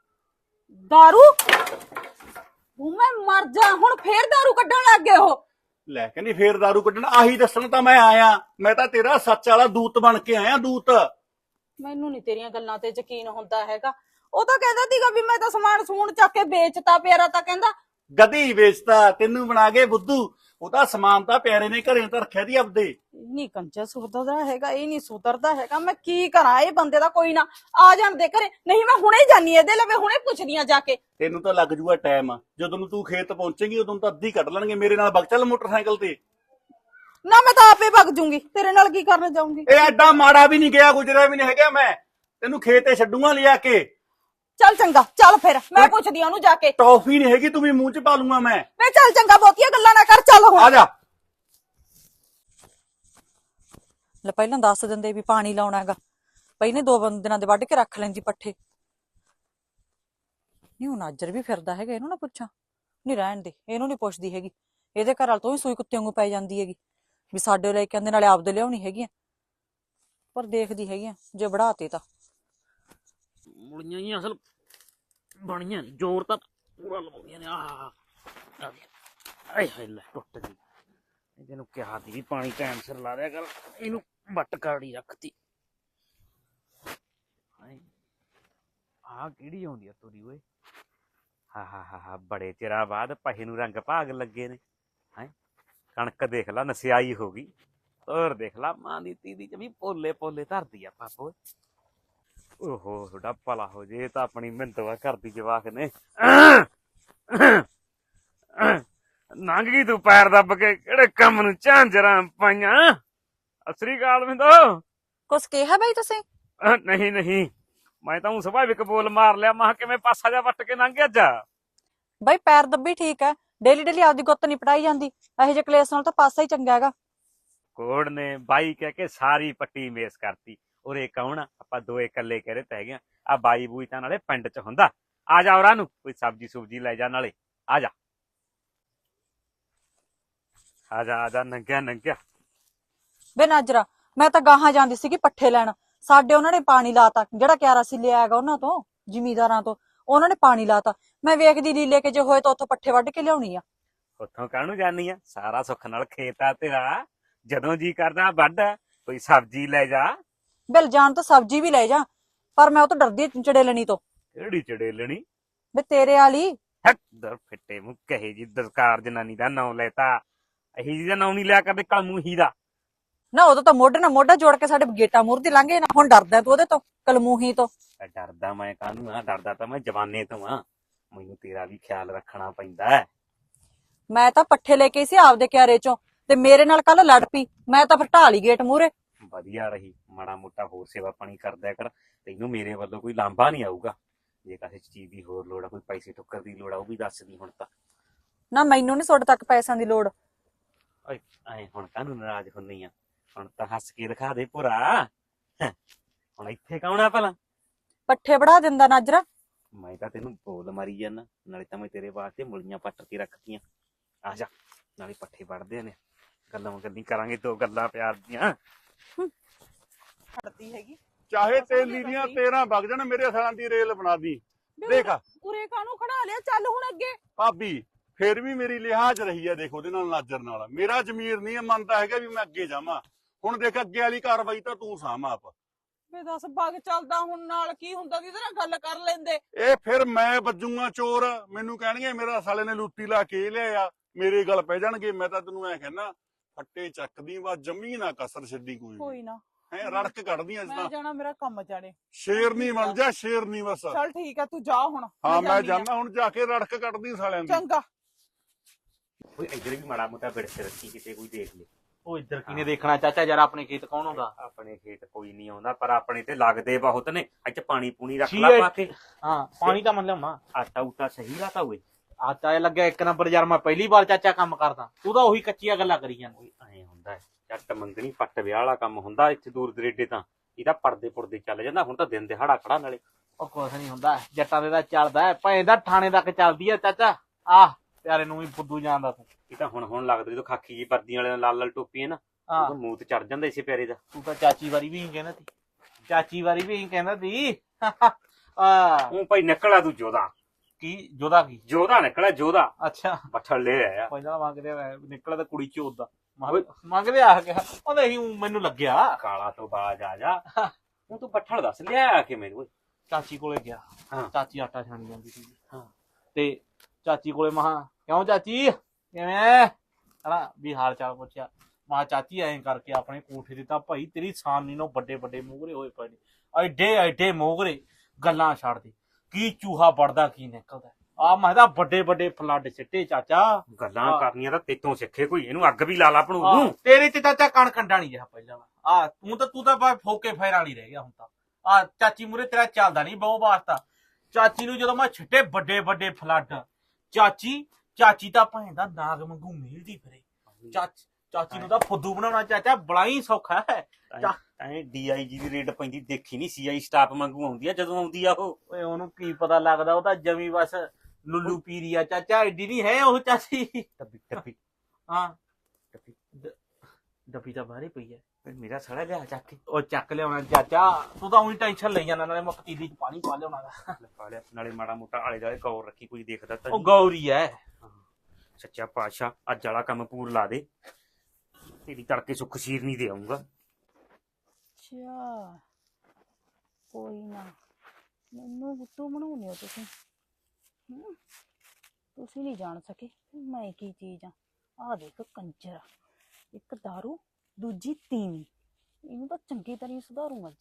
[SPEAKER 6] ਦਾਰੂ ਉਹ ਮੈਂ ਮਰ ਜਾ ਹੁਣ ਫੇਰ ਦਾਰੂ ਕੱਢਣ ਲੱਗ ਗਏ ਉਹ।
[SPEAKER 2] ਲੈ ਕਹਿੰਦੀ ਫੇਰ दारू ਕੱਢਣ ਆਹੀ ਦੱਸਣ ਤਾਂ ਮੈਂ ਆਇਆ। ਮੈਂ ਤਾਂ ਤੇਰਾ ਸੱਚ ਵਾਲਾ ਦੂਤ ਬਣ ਕੇ ਆਇਆ ਦੂਤ।
[SPEAKER 6] ਮੈਨੂੰ ਨਹੀਂ ਤੇਰੀਆਂ ਗੱਲਾਂ ਤੇ ਯਕੀਨ ਹੁੰਦਾ ਹੈਗਾ। ਉਹ ਤਾਂ ਕਹਿੰਦਾ ਸੀਗਾ ਵੀ ਮੈਂ ਤਾਂ ਸਮਾਨ ਸਮੂਨ ਚੱਕ ਕੇ ਵੇਚਤਾ ਪਿਆਰਾ ਤਾਂ ਕਹਿੰਦਾ
[SPEAKER 2] ਗਦੀ ਵੇਚਤਾ ਤੈਨੂੰ ਬਣਾ ਕੇ ਬੁੱਧੂ। ਉਹਦਾ ਸਮਾਨ ਤਾਂ ਪਿਆਰੇ ਨੇ ਘਰੇ ਤਾਂ ਰੱਖਿਆ ਦੀ ਆਪਦੇ।
[SPEAKER 6] ਨਹੀਂ ਕੰਜਾ ਸੁਧਰਦਾ ਹੈਗਾ ਇਹ ਨਹੀਂ ਸੁਧਰਦਾ ਹੈਗਾ। ਮੈਂ ਕੀ ਕਰਾਂ? ਇਹ ਬੰਦੇ ਦਾ ਕੋਈ ਨਾ। ਆ ਜਾਣ ਦੇ ਘਰੇ। ਨਹੀਂ ਮੈਂ ਹੁਣੇ ਜਾਨੀ ਇਹਦੇ ਲਵੇ ਹੁਣੇ ਪੁੱਛਦੀਆਂ ਜਾ ਕੇ।
[SPEAKER 2] ਤੈਨੂੰ ਤਾਂ ਲੱਗ ਜੂਗਾ ਟਾਈਮ। ਜਦੋਂ ਨੂੰ ਤੂੰ ਖੇਤ ਪਹੁੰਚੇਂਗੀ ਉਦੋਂ ਤਾਂ ਅੱਧੀ ਕੱਢ ਲੈਣਗੇ। ਮੇਰੇ ਨਾਲ ਬਗ ਚੱਲ ਮੋਟਰਸਾਈਕਲ ਤੇ।
[SPEAKER 6] ਨਾ ਮੈਂ ਤਾਂ ਆਪੇ ਭੱਗ ਜੂੰਗੀ। ਤੇਰੇ ਨਾਲ ਕੀ ਕਰਨ ਜਾਊਂਗੀ?
[SPEAKER 2] ਇਹ ਐਡਾ ਮਾੜਾ ਵੀ ਨਹੀਂ ਗਿਆ ਗੁਜਰਿਆ ਵੀ ਨਹੀਂ ਹੈਗਾ ਮੈਂ। ਤੈਨੂੰ ਖੇਤੇ ਛੱਡੂਗਾ ਲਿਆ ਕੇ।
[SPEAKER 6] ਚੱਲ ਚੰਗਾ ਚੱਲ ਫਿਰ ਮੈਂ ਪੁੱਛਦੀ ਆ ਉਹਨੂੰ ਜਾ ਕੇ।
[SPEAKER 2] ਟੌਫੀ ਨਹੀਂ ਹੈਗੀ ਤੂੰ ਵੀ ਮੂੰਹ ਚ ਪਾ ਲੂੰਗਾ ਮੈਂ।
[SPEAKER 6] ਵੇ ਚੱਲ ਚੰਗਾ ਬਹੁਤੀਆਂ ਗੱਲਾਂ ਨਾ ਕਰ ਚੱਲ ਹੁਣ।
[SPEAKER 2] ਆ ਜਾ।
[SPEAKER 1] ਲੈ ਪਹਿਲਾਂ ਦੱਸ ਦਿੰਦੇ ਵੀ ਪਾਣੀ ਲਾਉਣਾ ਹੈਗਾ। ਪਹਿਲੇ ਦੋ ਬੰ- ਦਿਨਾਂ ਦੇ ਵੱਢ ਕੇ ਰੱਖ ਲੈਂਦੀ ਪੱਠੇ। ਨਹੀਂ ਹੁਣ ਨਾਜਰ ਵੀ ਫਿਰਦਾ ਹੈਗਾ ਇਹਨੂੰ ਨਾ ਪੁੱਛਾਂ। ਨਹੀਂ ਰਹਿਣ ਦੇ ਇਹਨੂੰ ਨਹੀਂ ਪੁੱਛਦੀ ਹੈਗੀ। ਇਹਦੇ ਘਰ ਵਾਲ ਤੋਂ ਹੀ ਸੂਈ ਕੁੱਤੇ ਵਾਂਗੂ ਪੈ ਜਾਂਦੀ ਹੈਗੀ। ਵੀ ਸਾਡੇ ਲੈ ਕੇ ਆਂਦੇ ਨਾਲੇ ਆਪਦੇ ਲਿਆਉਣੀ ਹੈਗੀ ਪਰ ਦੇਖਦੀ ਹੈਗੀ ਆ, ਜੇ ਬੜਾਤੇ ਤਾਂ।
[SPEAKER 4] ਮੁੜੀਆਂ ਹੀ ਅਸਲ ਬਣੀਆਂ ਨੀ, ਜ਼ੋਰ ਤਾਂ ਪੂਰਾ ਲਵਾਉਂਦੀਆਂ ਨੇ ਆਹ ਆਏ ਹਾਏ ਲੈ ਟੁੱਟ ਗਈ। ਇਹਨੂੰ ਕਿਹਾ ਦੀ ਵੀ ਪਾਣੀ ਟਾਈਮ ਸਿਰ ਲਾ ਦਿਆ ਕਰ ਇਹਨੂੰ ਵੱਟ ਕਾੜੀ ਰੱਖਤੀ। ਹਾਏ ਕਿਹੜੀ ਆਉਂਦੀ ਆ ਤੁਰੀ ਓਏ। ਹਾ ਹਾ ਹਾ ਹਾ ਬੜੇ ਚਿਰਾਂ ਬਾਅਦ ਪਹੇ ਨੂੰ ਰੰਗ ਭਾਗ ਲੱਗੇ ਨੇ। ਹੈ ਕਣਕ ਦੇਖ ਲਾ ਨਸਿਆਈ ਹੋ ਗਈ। ਤੋਰ ਦੇਖ ਲਾ ਮਾਂ ਦੀ ਤੀ ਦੀ ਚ ਵੀ ਪੋਲੇ ਪੋਲੇ ਧਰਦੀ ਆ ਪਾਪੋ। ਓਹੋ ਤੁਹਾਡਾ ਭਲਾ ਹੋ ਜੇ ਇਹ ਤਾਂ ਆਪਣੀ ਮਿੰਤਵਾ ਕਰਦੀ ਜਵਾਕ ਨੇ। ਨੰਗ ਗਈ ਤੂੰ ਪੈਰ ਦੱਬ ਕੇ ਕਿਹੜੇ ਕੰਮ ਨੂੰ ਝਾਂਜਰਾਂ ਪਾਈਆਂ? ਅਸਰੀ ਕਾਲ ਮਿੰਦੋ।
[SPEAKER 1] ਕੁਛ ਕਿਹਾ ਬਈ ਤੁਸੀਂ?
[SPEAKER 4] ਅਹ ਨਹੀਂ ਨਹੀਂ। ਮੈਂ ਤਾਂ ਉਹ ਸੁਭਾਵਿਕ ਬੋਲ ਮਾਰ ਲਿਆ ਮਾਹ ਕਿਵੇਂ ਪਾਸਾ ਜਾ ਵੱਟ ਕੇ ਲੰਘ ਗਿਆ ਜਾ
[SPEAKER 1] ਬਈ ਪੈਰ ਦੱਬੀ ਠੀਕ ਹੈ ਡੇਲੀ ਡੇਲੀ ਆਪਦੀ ਗੁੱਤ ਨਹੀਂ ਪਟਾਈ ਜਾਂਦੀ। ਇਹੋ ਜਿਹੇ ਕਲੇਸ਼ ਨਾਲ ਤਾਂ ਪਾਸਾ ਹੀ ਚੰਗਾ ਹੈਗਾ।
[SPEAKER 4] ਕੋੜ ਨੇ ਬਾਈ ਕਹਿ ਕੇ ਸਾਰੀ ਪੱਟੀ ਮੇਸ ਕਰਤੀ। ਉਰੇ ਕੌਣ ਆ? ਆਪਾਂ ਦੋਏ ਇਕੱਲੇ ਕਹਿ ਰਹੇ ਪੈ ਗਏ ਆ। ਬਾਈ ਬੂਈ ਤਾਂ ਨਾਲੇ ਪਿੰਡ ਚ ਹੁੰਦਾ। ਆ ਜਾ ਉਹਨਾਂ ਨੂੰ ਕੋਈ ਸਬਜੀ ਸੁਬਜੀ ਲੈ ਜਾ ਨਾਲੇ। ਆ ਜਾ। ਆ ਜਾ ਆ ਜਾ ਨੰਗਿਆ ਨੰਗਿਆ।
[SPEAKER 1] ਵੇ ਨਾਜਰਾ ਮੈਂ ਤਾਂ ਗਾਹਾਂ ਜਾਂਦੀ ਸੀਗੀ ਪੱਠੇ ਲੈਣ। ਸਾਡੇ ਉਹਨਾਂ ਨੇ ਪਾਣੀ ਲਾਤਾ। ਜਿਹੜਾ ਕਿਆਰਾ ਸੀ ਲਿਆ ਹੈਗਾ ਉਹਨਾਂ ਤੋਂ ਜ਼ਿਮੀਦਾਰਾਂ ਤੋਂ। ਉਹਨਾਂ ਨੇ ਪਾਣੀ ਲਾਤਾ। ਮੈਂ ਵੇਖਦੀ ਲੀਲੇ ਕੇ ਜੇ ਹੋਏ ਤਾਂ ਉੱਥੋਂ ਪੱਠੇ ਵੱਢ ਕੇ ਲਿਆਉਣੀ ਆ।
[SPEAKER 4] ਉੱਥੋਂ ਕਾਹਨੂੰ ਜਾਨੀ ਆ? ਸਾਰਾ ਸੁੱਖ ਨਾਲ ਖੇਤ ਆ ਤੇਰਾ। ਜਦੋਂ ਜੀ ਕਰਦਾ ਵੱਢ ਕੋਈ ਸਬਜੀ ਲੈ ਜਾ।
[SPEAKER 1] ਬਿਲ ਜਾਣ ਤਾਂ ਸਬਜ਼ੀ ਵੀ ਲੈ ਜਾ ਪਰ ਮੈਂ ਉਹ ਤੋਂ ਡਰਦੀ ਆ ਚੜੇਲਣੀ ਤੋਂ।
[SPEAKER 4] ਕਿਹੜੀ ਚੜੇਲਣੀ?
[SPEAKER 1] ਵੇ ਤੇਰੇ ਵਾਲੀ।
[SPEAKER 4] ਹੱਕ ਦਰ ਫਿੱਟੇ ਮੁੱਕ ਕਹੇ ਜੀ ਦਰਕਾਰ ਜਨਾਨੀ ਦਾ ਨਾਂ ਲੈਤਾ। ਅਹੀ ਜੀ ਦਾ ਨਾਂ ਨਹੀਂ ਲਿਆ ਕਰਦੇ ਕਲਮੂ ਹੀ ਦਾ।
[SPEAKER 1] ਨਾ ਉਦੋਂ ਤਾਂ ਮੋਢੇ ਨਾਲ ਮੋਢਾ ਜੋੜ ਕੇ ਸਾਡੇ ਗੇਟਾ ਮੂਰਦੀ ਲੰਘੇ ਨਾ ਹੁਣ ਡਰਦਾ ਤੂੰ ਉਹਦੇ ਤੋਂ ਕਲਮੂਹੀ ਤੋਂ।
[SPEAKER 4] ਤਾਂ ਡਰਦਾ ਮੈਂ ਕਾਹਨੂੰ ਆ ਡਰਦਾ ਤਾਂ ਮੈਂ ਜਵਾਨੇ ਤੋਂ ਆ ਮੈਨੂੰ ਤੇਰਾ ਵੀ ਖਿਆਲ ਰੱਖਣਾ ਪੈਂਦਾ ਹੈ।
[SPEAKER 1] ਮੈਂ ਤਾਂ ਪੱਠੇ ਲੈ ਕੇ ਆਈ ਸੀ ਆਪਦੇ ਕਿਆਰੇ ਚੋਂ ਤੇ ਮੇਰੇ ਨਾਲ ਕੱਲ ਲੜ ਪਈ ਮੈਂ ਤਾਂ ਫਿਰ ਢਾਲੀ ਗੇਟ ਮੂਰੇ
[SPEAKER 4] ਵਧੀਆ ਰਹੀ ਮਾੜਾ ਮੋਟਾ ਹੋਰ ਸੇਵਾ ਪਾਣੀ ਕਰਦਿਆ ਕਰ ਤੈਨੂੰ ਮੇਰੇ ਵੱਲੋਂ ਕੋਈ ਲਾਂਭਾ ਨਹੀਂ ਆਊਗਾ। ਜੇ ਕਿਸੇ ਚੀਜ਼ ਦੀ ਹੋਰ ਲੋੜ ਆ ਕੋਈ ਪੈਸੇ ਟੁੱਕਰ ਦੀ ਲੋੜ ਆ ਉਹ ਵੀ ਦੱਸ ਦੀ ਹੁਣ ਤਾਂ।
[SPEAKER 1] ਨਾ ਮੈਨੂੰ ਨਹੀਂ ਤੁਹਾਡੇ ਤੱਕ ਪੈਸਿਆਂ ਦੀ ਲੋੜ।
[SPEAKER 4] ਓਏ ਐ ਹੁਣ ਕਾਹਨੂੰ ਨਾਰਾਜ਼ ਹੁੰਨੀ ਆ? ਹੁਣ ਤਾਂ ਹੱਸ ਕੇ ਦਿਖਾ ਦੇ ਭੁਰਾ। ਹੁਣ ਇੱਥੇ ਕੌਣ ਆ ਭਲਾ?
[SPEAKER 1] ਪੱਠੇ ਬੜਾ ਦਿੰਦਾ ਨਾਜਰਾ।
[SPEAKER 4] ਮੈਂ ਤਾਂ ਤੈਨੂੰ ਬੋਲ ਮਾਰੀ ਜਾਂਦਾ ਨਾਲੇ ਤਾਂ ਮੈਂ ਤੇਰੇ ਵਾਸਤੇ ਮੁਲੀਆਂ ਪੱਟ ਕੇ ਰੱਖਤੀਆਂ। ਆ ਜਾ ਨਾਲੇ ਪੱਠੇ ਵੜਦੇ ਨੇ। ਗੱਲਾਂ ਗੱਲਾਂ ਕਰਾਂਗੇ ਦੋ ਗੱਲਾਂ ਪਿਆਰ ਦੀਆਂ।
[SPEAKER 6] ਖੜਦੀ ਹੈਗੀ।
[SPEAKER 2] ਚਾਹੇ ਤੇਲੀ ਦੀਆਂ 13 ਵਗ ਜਾਣ ਮੇਰੇ ਸਾਲਾਂ ਦੀ ਰੇਲ ਬਣਾ ਦੀ। ਦੇਖ।
[SPEAKER 6] ਉਰੇ ਕਾਨੂੰ ਖੜਾ ਲਿਆ? ਚੱਲ ਹੁਣ ਅੱਗੇ।
[SPEAKER 2] ਭਾਬੀ ਫੇਰ ਵੀ ਮੇਰੀ ਲਿਹਾਜ਼ ਰਹੀ ਹੈ ਦੇਖ ਉਹਦੇ ਨਾਲ ਨਾਜਰ ਨਾਲ। ਮੇਰਾ ਜ਼ਮੀਰ ਨਹੀਂ ਮੰਨਦਾ ਹੈਗਾ ਵੀ ਮੈਂ ਅੱਗੇ ਜਾਵਾਂ। ਹੁਣ ਦੇਖ ਅੱਗੇ ਵਾਲੀ ਕਾਰਵਾਈ ਤਾਂ ਤੂੰ ਸਾਂਭ ਆਪ।
[SPEAKER 5] ਵੇ ਦੱਸ ਬਾਗ ਚੱਲਦਾ ਹੁਣ ਨਾਲ ਕੀ ਹੁੰਦਾ ਜਿਹਦੇ ਨਾਲ ਗੱਲ ਕਰ ਲੈਂਦੇ।
[SPEAKER 2] ਇਹ ਫਿਰ ਮੈਂ ਵੱਜੂਗਾ ਚੋਰ। ਮੈਨੂੰ ਕਹਿਣਗੇ ਮੇਰਾ ਸਾਲੇ ਨੇ ਲੁੱਟੀ ਲਾ ਕੇ ਲਿਆ ਮੇਰੇ ਗੱਲ ਪੈ ਜਾਣਗੇ ਮੈਂ ਤਾਂ ਤੈਨੂੰ ਐ ਕਹਿਣਾ ਫੱਟੇ ਚੱਕਦੀ ਵਾ ਜੰਮੀ ਨਾ ਕਸਰ ਛੱਡੀ ਕੋਈ
[SPEAKER 5] ਕੋਈ ਨਾ।
[SPEAKER 2] ਹੈ ਰੜਕ ਕੱਢਦੀ ਅੱਜ
[SPEAKER 5] ਮੈਂ
[SPEAKER 2] ਤਾਂ
[SPEAKER 5] ਜਾਣਾ ਮੇਰਾ ਕੰਮ ਜਾਣੇ।
[SPEAKER 2] ਸ਼ੇਰ ਨਹੀਂ ਬਣ ਜਾ ਸ਼ੇਰ ਨਹੀਂ ਬਸ
[SPEAKER 5] ਚੱਲ ਠੀਕ ਆ ਤੂੰ ਜਾ ਹੁਣ।
[SPEAKER 2] ਹਾਂ ਮੈਂ। ਜਾਣਾ ਹੁਣ ਜਾ ਕੇ ਰੜਕ ਕੱਢਦੀ ਸਾਲਿਆਂ ਦੀ।
[SPEAKER 5] ਚੰਗਾ।
[SPEAKER 4] ਓਏ ਇੱਧਰ ਵੀ ਮਾੜਾ ਮੋਟਾ ਬਿੜਕ ਰੱਖੀ ਕਿਤੇ ਕੋਈ ਦੇਖ ਲੇ।
[SPEAKER 3] ਉਹ ਇੱਧਰ ਕਿਨੇ ਦੇਖਣਾ? ਚਾਚਾ ਯਾਰ ਆਪਣੇ ਖੇਤ ਕੌਣ ਆਉਂਦਾ?
[SPEAKER 4] ਆਪਣੇ ਖੇਤ ਕੋਈ ਨਹੀਂ ਆਉਂਦਾ ਪਰ ਆਪਣੇ ਤੇ ਲੱਗਦੇ ਬਹੁਤ ਨੇ। ਅੱਜ ਪਾਣੀ ਪੂਣੀ ਰੱਖ ਲਾ। ਪਾ ਕੇ।
[SPEAKER 3] ਹਾਂ ਪਾਣੀ ਤਾਂ ਮੰਨ ਲਿਆ
[SPEAKER 4] ਆਟਾ ਉਟਾ ਸਹੀ ਲਾਤਾ ਓਏ।
[SPEAKER 3] ਆਟਾ ਇਹ ਲੱਗਿਆ ਇੱਕ ਨੰਬਰ ਯਾਰ ਮੈਂ ਪਹਿਲੀ ਵਾਰ ਚਾਚਾ ਕੰਮ ਕਰਦਾ। ਤੂੰ ਤਾਂ ਉਹੀ ਕੱਚੀਆਂ ਗੱਲਾਂ ਕਰੀ ਜਾਂਦਾ।
[SPEAKER 4] ਐ ਹੁੰਦਾ ਜੱਟ ਮੰਗਣੀ ਪੱਟ ਵਿਆਹ ਵਾਲਾ ਕੰਮ ਹੁੰਦਾ ਇੱਥੇ ਦੂਰ ਦਰੇਡੇ ਤਾਂ। ਇਹਦਾ ਪਰਦੇ ਪੁਰਦੇ ਚੱਲ ਜਾਂਦਾ ਹੁਣ ਤਾਂ ਦਿਨ ਦਿਹਾੜਾ ਖੜਾ ਨਾਲੇ।
[SPEAKER 3] ਉਹ ਕੁਛ ਨਹੀਂ ਹੁੰਦਾ ਜੱਟਾਂ ਦੇ ਤਾਂ ਚੱਲਦਾ ਭਾਵੇਂ ਦਾ ਥਾਣੇ ਤੱਕ ਚੱਲਦੀ ਹੈ ਚਾਚਾ। ਆਹ ਪਿਆਰੇ ਨੂੰ ਵੀ ਫੁੱਦੂ ਜਾਂਦਾ ਤੂੰ।
[SPEAKER 4] ਇਹ ਤਾਂ ਹੁਣ ਹੁਣ ਲੱਗਦਾ ਜਦੋਂ ਖਾਕੀ ਜੀ ਵਰਦੀ ਵਾਲੇ ਨਾਲ ਲਾਲ ਲਾਲ ਟੋਪੀ ਹੈ ਨਾ ਉਹ ਮੂੰਹ ਤੇ ਚੜ ਜਾਂਦਾ ਇਸੇ ਪਿਆਰੇ ਦਾ।
[SPEAKER 3] ਤੂੰ ਤਾਂ ਚਾਚੀ ਵਾਰੀ ਵੀ ਹੀ ਕਹਿੰਦਾ ਸੀ। ਚਾਚੀ ਵਾਰੀ ਵੀ ਹੀ ਕਹਿੰਦਾ ਸੀ। ਆ
[SPEAKER 4] ਉਹ ਭਾਈ ਨਿਕਲਾ ਤੂੰ ਜੋਦਾ
[SPEAKER 3] ਕੀ? ਜੋਦਾ ਕੀ?
[SPEAKER 4] ਜੋਦਾ ਨਿਕਲਾ ਜੋਦਾ
[SPEAKER 3] ਅੱਛਾ।
[SPEAKER 4] ਬੱਠਲ ਲੈ ਆਇਆ।
[SPEAKER 3] ਪਹਿਲਾਂ ਮੰਗਦੇ ਨਿਕਲਿਆ ਤਾਂ ਕੁੜੀ ਚੋਦ ਦਾ। ਮੰਗਦੇ ਆ ਗਿਆ ਉਹਦੇ ਹੀ ਮੈਨੂੰ ਲੱਗਿਆ।
[SPEAKER 4] ਕਾਲਾ ਤੋਂ ਬਾਜ ਆ ਜਾ। ਹੁਣ ਤੂੰ ਬੱਠਲ ਦੱਸ ਲਿਆ ਕਿ ਮੈਨੂੰ
[SPEAKER 3] ਚਾਚੀ ਕੋਲੇ ਗਿਆ।
[SPEAKER 4] ਹਾਂ।
[SPEAKER 3] ਚਾਚੀ ਆਟਾ ਛਾਣੀ ਜਾਂਦੀ ਸੀ।
[SPEAKER 4] ਹਾਂ।
[SPEAKER 3] ਤੇ ਚਾਚੀ ਕੋਲੇ ਮਹਾ ਕਿਉਂ ਚਾਚੀ? ਕਿਵੇਂ? ਹਣਾ ਵੀ ਹਾਲ ਚਾਲ ਪੁੱਛਿਆ। ਮਾ ਚਾਚੀ ਐਂ ਕਰਕੇ ਆਪਣੇ ਕੋਠੇ ਦੇ ਤਾਂ ਭਾਈ ਤੇਰੀ ਸਾਨੀ ਨੂੰ ਵੱਡੇ ਵੱਡੇ ਮੋਗਰੇ ਹੋਏ ਪਏ ਨੇ। ਐਡੇ ਐਡੇ ਮੋਗਰੇ ਗੱਲਾਂ ਛੱਡ ਦੇ ਕੀ ਚੂਹਾ ਵੜਦਾ ਕੀ ਨਿਕਲਦਾ ਆ ਮੈਂ ਤਾਂ ਵੱਡੇ ਵੱਡੇ ਫਲੱਡ ਸਿੱਟੇ ਚਾਚਾ।
[SPEAKER 4] ਗੱਲਾਂ। ਕਰਨੀਆਂ ਤਾਂ ਤੇਤੋਂ ਸਿੱਖੇ ਕੋਈ ਇਹਨੂੰ ਅੱਗ ਵੀ ਲਾ ਲਾ ਭਣੂ
[SPEAKER 3] ਆਹ,
[SPEAKER 4] ਨੂੰ
[SPEAKER 3] ਤੇਰੇ ਤੇ ਚਾਚਾ ਕਣ ਕੰਡਾ ਨਹੀਂ ਰਿਹਾ ਪਹਿਲਾਂ ਆ ਤੂੰ ਤਾਂ ਤੂੰ ਤਾਂ ਬਾ ਫੋਕੇ ਫੇਰ ਵਾਲੀ ਰਹਿ ਗਿਆ ਹੁਣ ਤਾਂ। ਆ ਚਾਚੀ ਮੂਰੇ ਤੇਰਾ ਚੱਲਦਾ ਨਹੀਂ ਬਹੁ ਵਾਸਤਾ। ਚਾਚੀ ਨੂੰ ਜਦੋਂ ਮੈਂ ਛੱਟੇ ਵੱਡੇ ਵੱਡੇ ਫਲੱਡ ਚਾਚੀ ਚਾਚੀ ਤਾਂ ਭੈਂਦਾ ਨਾਗ ਵਾਂਗੂ ਮਿਲਦੀ ਫਿਰੇ। ਚਾਚ ਚਾਚੀ ਨੂੰ ਤਾਂ ਫੁੱਦੂ ਬਣਾਉਣਾ ਚਾਚਾ ਬੜਾ ਹੀ ਸੌਖਾ ਹੈ।
[SPEAKER 4] ਐ ਡੀਆਈਜੀ ਦੀ ਰੇਡ ਪੈਂਦੀ ਦੇਖੀ ਨਹੀਂ ਸੀਆਈ ਸਟਾਫ ਵਾਂਗੂ ਆਉਂਦੀ ਆ ਜਦੋਂ ਆਉਂਦੀ ਆ ਉਹ।
[SPEAKER 3] ਓਏ ਉਹਨੂੰ ਕੀ ਪਤਾ ਲੱਗਦਾ ਉਹ ਤਾਂ ਜਮੀ ਬਸ ਲੁੱਲੂ ਪੀਰੀ ਆ ਚਾਚਾ ਐਡੀ ਨਹੀਂ ਹੈ ਉਹ ਚਾਚੀ।
[SPEAKER 4] ਟੱਪੀ ਟੱਪੀ
[SPEAKER 3] ਹਾਂ।
[SPEAKER 4] ਟੱਪੀ
[SPEAKER 3] ਡੱਬੀ ਤਾਂ ਬਾਹਰ ਹੀ ਪਈ ਹੈ।
[SPEAKER 4] ਫਿਰ ਮੇਰਾ ਸੜਾ ਲਿਆ ਚੱਕ ਕੇ।
[SPEAKER 3] ਉਹ ਚੱਕ ਲਿਆਉਣਾ ਚਾਚਾ ਤੂੰ ਤਾਂ ਉਹੀ ਟੈਨਸ਼ਨ ਲਈ ਜਾਂਦਾ ਨਾਲੇ ਮੈਂ ਪਤੀਲੀ ਚ ਪਾਣੀ ਪਾ ਲਿਆਉਣਾ।
[SPEAKER 4] ਪਾ ਲਿਆ ਨਾਲੇ ਮਾੜਾ ਮੋਟਾ ਆਲੇ ਜਾਲੇ ਗੌਰ ਰੱਖੀ ਕੋਈ ਦੇਖਦਾ ਤਾਂ
[SPEAKER 3] ਉਹ। ਗੌਰੀ ਐ
[SPEAKER 4] ਸੱਚਾ ਪਾਤਸ਼ਾਹ ਅੱਜ ਵਾਲਾ ਕੰਮ ਪੂਰ ਲਾ ਦੇ। ਤੇਰੀ ਤੜਕੇ ਸੁੱਖ ਸ਼ੀਰ ਨਹੀਂ ਦੇ ਆਉਂਗਾ
[SPEAKER 6] ਅੱਛਾ ਕੋਈ ਨਾ। ਮੈਨੂੰ ਬੁੱਤੂ ਬਣਾਉਣੇ ਹੋ ਤੁਸੀਂ। ਹਮ? ਤੁਸੀਂ ਨਹੀਂ ਜਾਣ ਸਕੇ। ਵੀ ਮੈਂ ਕੀ ਚੀਜ਼ ਆ? ਆਹ ਦੇਖ ਕੰਜਰ ਇੱਕ दारू ਦੂਜੀ ਤੀਵੀਂ। ਇਹਨੂੰ ਤਾਂ ਚੰਗੀ ਤਰ੍ਹਾਂ ਹੀ ਸੁਧਾਰੂ ਅੱਜ।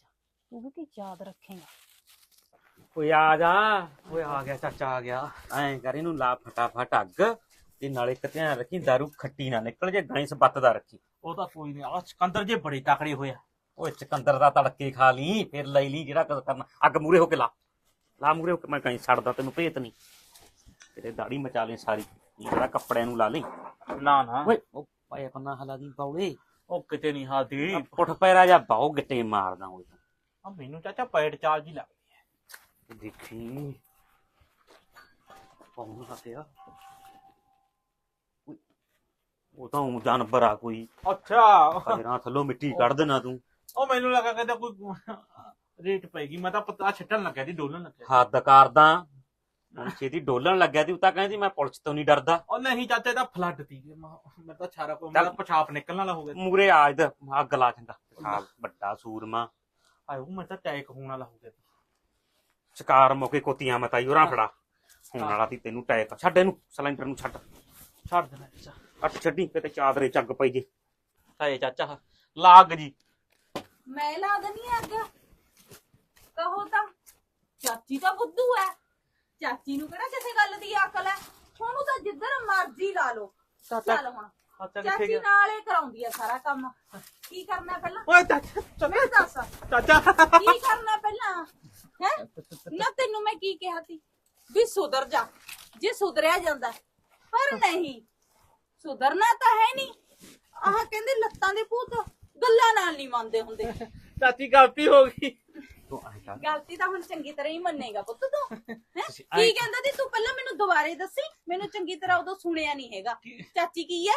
[SPEAKER 6] ਤੂੰ ਵੀ ਕੀ ਯਾਦ ਰੱਖੇਗਾ।
[SPEAKER 4] ਓਏ ਆ ਜਾ।
[SPEAKER 3] ਓਏ ਆ ਗਿਆ ਚਾਚਾ ਆ ਗਿਆ।
[SPEAKER 4] ਐਂ ਕਰ ਇਹਨੂੰ ਲਾ ਫਟਾਫਟ ਅੱਗ। ਤੇ ਨਾਲੇ ਇੱਕ ਧਿਆਨ ਰੱਖੀ ਦਾਰੂ ਖੱਟੀ ਨਾ ਨਿਕਲ ਜੇ ਗਾਇਸ ਬੱਤਦਾ ਰੱਖੀ।
[SPEAKER 3] ਉਹ ਤਾਂ ਕੋਈ ਨਹੀਂ ਆ ਸਿਕੰਦਰ ਜੇ ਬੜੇ ਤਕੜੇ ਹੋਇਆ
[SPEAKER 4] ਓਏ ਚਕੰਦਰ ਦਾ ਤੜਕੇ ਖਾ ਲਈ ਫਿਰ ਲੈ ਲਈ ਜਿਹੜਾ ਕੁਝ ਕਰਨਾ। ਅੱਗ ਮੂਰੇ ਹੋ ਕੇ ਲਾ। ਲਾ ਮੂਰੇ ਹੋ ਕੇ ਮੈਂ ਕਹੀਂ ਛੱਡਦਾ ਤੈਨੂੰ ਭੇਤ ਨਹੀਂ। ਤੇਰੇ ਦਾੜੀ ਮਚਾ ਲੈ ਸਾਰੀ। ਜਿਹੜਾ ਕੱਪੜਿਆਂ ਨੂੰ ਲਾ ਲਈ।
[SPEAKER 3] ਨਾ ਨਾ।
[SPEAKER 4] ਓਏ। ਉਹ ਪਾਇਆ ਕੰਨਾ ਹਲਾ ਦੀ ਪੌੜੇ।
[SPEAKER 3] ਉਹ ਕਿਤੇ ਨਹੀਂ ਹਾਦੀ
[SPEAKER 4] ਪੁੱਠ ਪੈਰਾ ਜਾ ਬਾਉ ਗਿੱਟੇ ਮਾਰਦਾ ਓਏ ਤੂੰ।
[SPEAKER 3] ਆ ਮੈਨੂੰ ਚਾਚਾ ਪੈੜ ਚਾਲ ਜੀ ਲੱਗਦੀ ਹੈ।
[SPEAKER 4] ਦੇਖੀ। ਹੱਤਿਆ ਓਏ, ਉਹ ਤਾਂ ਊਂ ਜਾਨਵਰ ਆ ਕੋਈ।
[SPEAKER 3] ਅੱਛਾ।
[SPEAKER 4] ਪੈਰਾਂ ਥੱਲੋਂ ਮਿੱਟੀ ਕੱਢ ਦੇਣਾ ਤੂੰ।
[SPEAKER 3] ਉਹ ਮੈਨੂੰ ਲੱਗਾ ਕਹਿੰਦਾ ਕੋਈ ਰੇਟ ਪੈਗੀ ਮੈਂ ਤਾਂ ਪਤਾ ਛੱਟਣ ਲੱਗਿਆ ਸੀ ਡੋਲਣ ਲੱਗਿਆ।
[SPEAKER 4] ਹੱਦ ਕਰਦਾ ਹੁਣ ਛੇਤੀ ਡੋਲਣ ਲੱਗਿਆ ਤੀ ਉਹ ਤਾਂ ਕਹਿੰਦੀ ਮੈਂ ਪੁਲਿਸ ਤੋਂ ਨਹੀਂ ਡਰਦਾ।
[SPEAKER 3] ਉਹ ਨਹੀਂ ਚਾਚਾ ਤਾਂ ਫਲੱਡ ਤੀ ਮੈਂ ਤਾਂ ਛਾਰਾ ਕੋ ਮੇਰਾ ਪਛਾਪ ਨਿਕਲਣ ਵਾਲਾ ਹੋ ਗਿਆ।
[SPEAKER 4] ਮੂਰੇ ਆ ਇਧਰ ਅੱਗ ਲਾ ਚੰਗਾ। ਆ ਵੱਡਾ ਸੂਰਮਾ।
[SPEAKER 3] ਉਹ ਮੈਂ ਤਾਂ ਟੈਕ ਹੋਣ ਵਾਲਾ ਹੋ ਗਿਆ।
[SPEAKER 4] ਸ਼ਿਕਾਰ ਮੌਕੇ ਕੋਤੀਆਂ ਮਤਾਈ ਉਰਾਂ ਫੜਾ। ਹੁਣ ਵਾਲਾ ਤੀ ਤੈਨੂੰ ਟੈਕ ਛੱਡ ਇਹਨੂੰ ਸਿਲੰਡਰ ਨੂੰ ਛੱਡ।
[SPEAKER 3] ਛੱਡ ਦੇਣਾ ਚਾਚਾ।
[SPEAKER 4] ਅੱਟ ਛੱਡੀ ਕਿਤੇ ਚਾਦਰੇ ਚੱਗ ਪਈ ਜੇ।
[SPEAKER 3] ਹਾਏ ਚਾਚਾ ਲਾਗ ਜੀ।
[SPEAKER 6] ਮੈਂ ਲਾ ਦਨੀ ਅੱਗ। ਕਹੋ ਤਾਂ ਚਾਚੀ ਤਾਂ ਬੁੱਧੂ ਐ। ਚਾਚੀ ਨੂੰ ਕਿਹੜਾ ਕਿਸੇ ਗੱਲ ਦੀ ਅਕਲ ਐ? ਉਹਨੂੰ ਤਾਂ ਜਿੱਧਰ ਮਰਜ਼ੀ ਲਾ ਲਓ। ਚੱਲ ਹੁਣ।
[SPEAKER 3] ਚਾਚਾ ਕਿੱਥੇ
[SPEAKER 6] ਚਾਚੀ
[SPEAKER 3] ਗਿਆ?
[SPEAKER 6] ਨਾਲ ਕਰਾਉਂਦੀ ਐ ਸਾਰਾ ਕੰਮ। ਕੀ ਕਰਨਾ ਪਹਿਲਾਂ?
[SPEAKER 3] ਓਏ ਚਾਚਾ ਚੱਲ।
[SPEAKER 6] ਮੈਂ ਦੱਸ।
[SPEAKER 3] ਚਾਚਾ।
[SPEAKER 6] ਕੀ ਕਰਨਾ ਪਹਿਲਾਂ? ਹੈ? ਨਾ ਤੈਨੂੰ ਮੈਂ ਕੀ ਕਿਹਾ ਸੀ? ਵੀ ਸੁਧਰ ਜਾ। ਜੇ ਸੁਧਰਿਆ ਜਾਂਦਾ। ਪਰ ਨਹੀਂ। ਸੁਧਰਨਾ ਤਾਂ ਹੈ ਨਹੀਂ ਆਹ ਕਹਿੰਦੇ ਲੱਤਾਂ ਦੇ ਭੂਤ ਗੱਲਾਂ ਨਾਲ ਨਹੀਂ ਮੰਨਦੇ ਹੁੰਦੇ।
[SPEAKER 3] ਚਾਚੀ ਗਲਤੀ ਹੋ ਗਈ।
[SPEAKER 4] ਤੂੰ ਕਰ।
[SPEAKER 6] ਗਲਤੀ ਤਾਂ ਹੁਣ ਚੰਗੀ ਤਰ੍ਹਾਂ ਹੀ ਮੰਨੇਗਾ ਪੁੱਤ ਤੂੰ ਹੈਂ?
[SPEAKER 4] ਤੁਸੀਂ
[SPEAKER 6] ਕੀ ਕਹਿੰਦਾ ਸੀ? ਤੂੰ ਪਹਿਲਾਂ ਮੈਨੂੰ ਦੁਬਾਰੇ ਦੱਸੀ। ਮੈਨੂੰ ਚੰਗੀ ਤਰ੍ਹਾਂ ਉਦੋਂ ਸੁਣਿਆ ਨਹੀਂ ਹੈਗਾ। ਚਾਚੀ ਕੀ ਹੈ?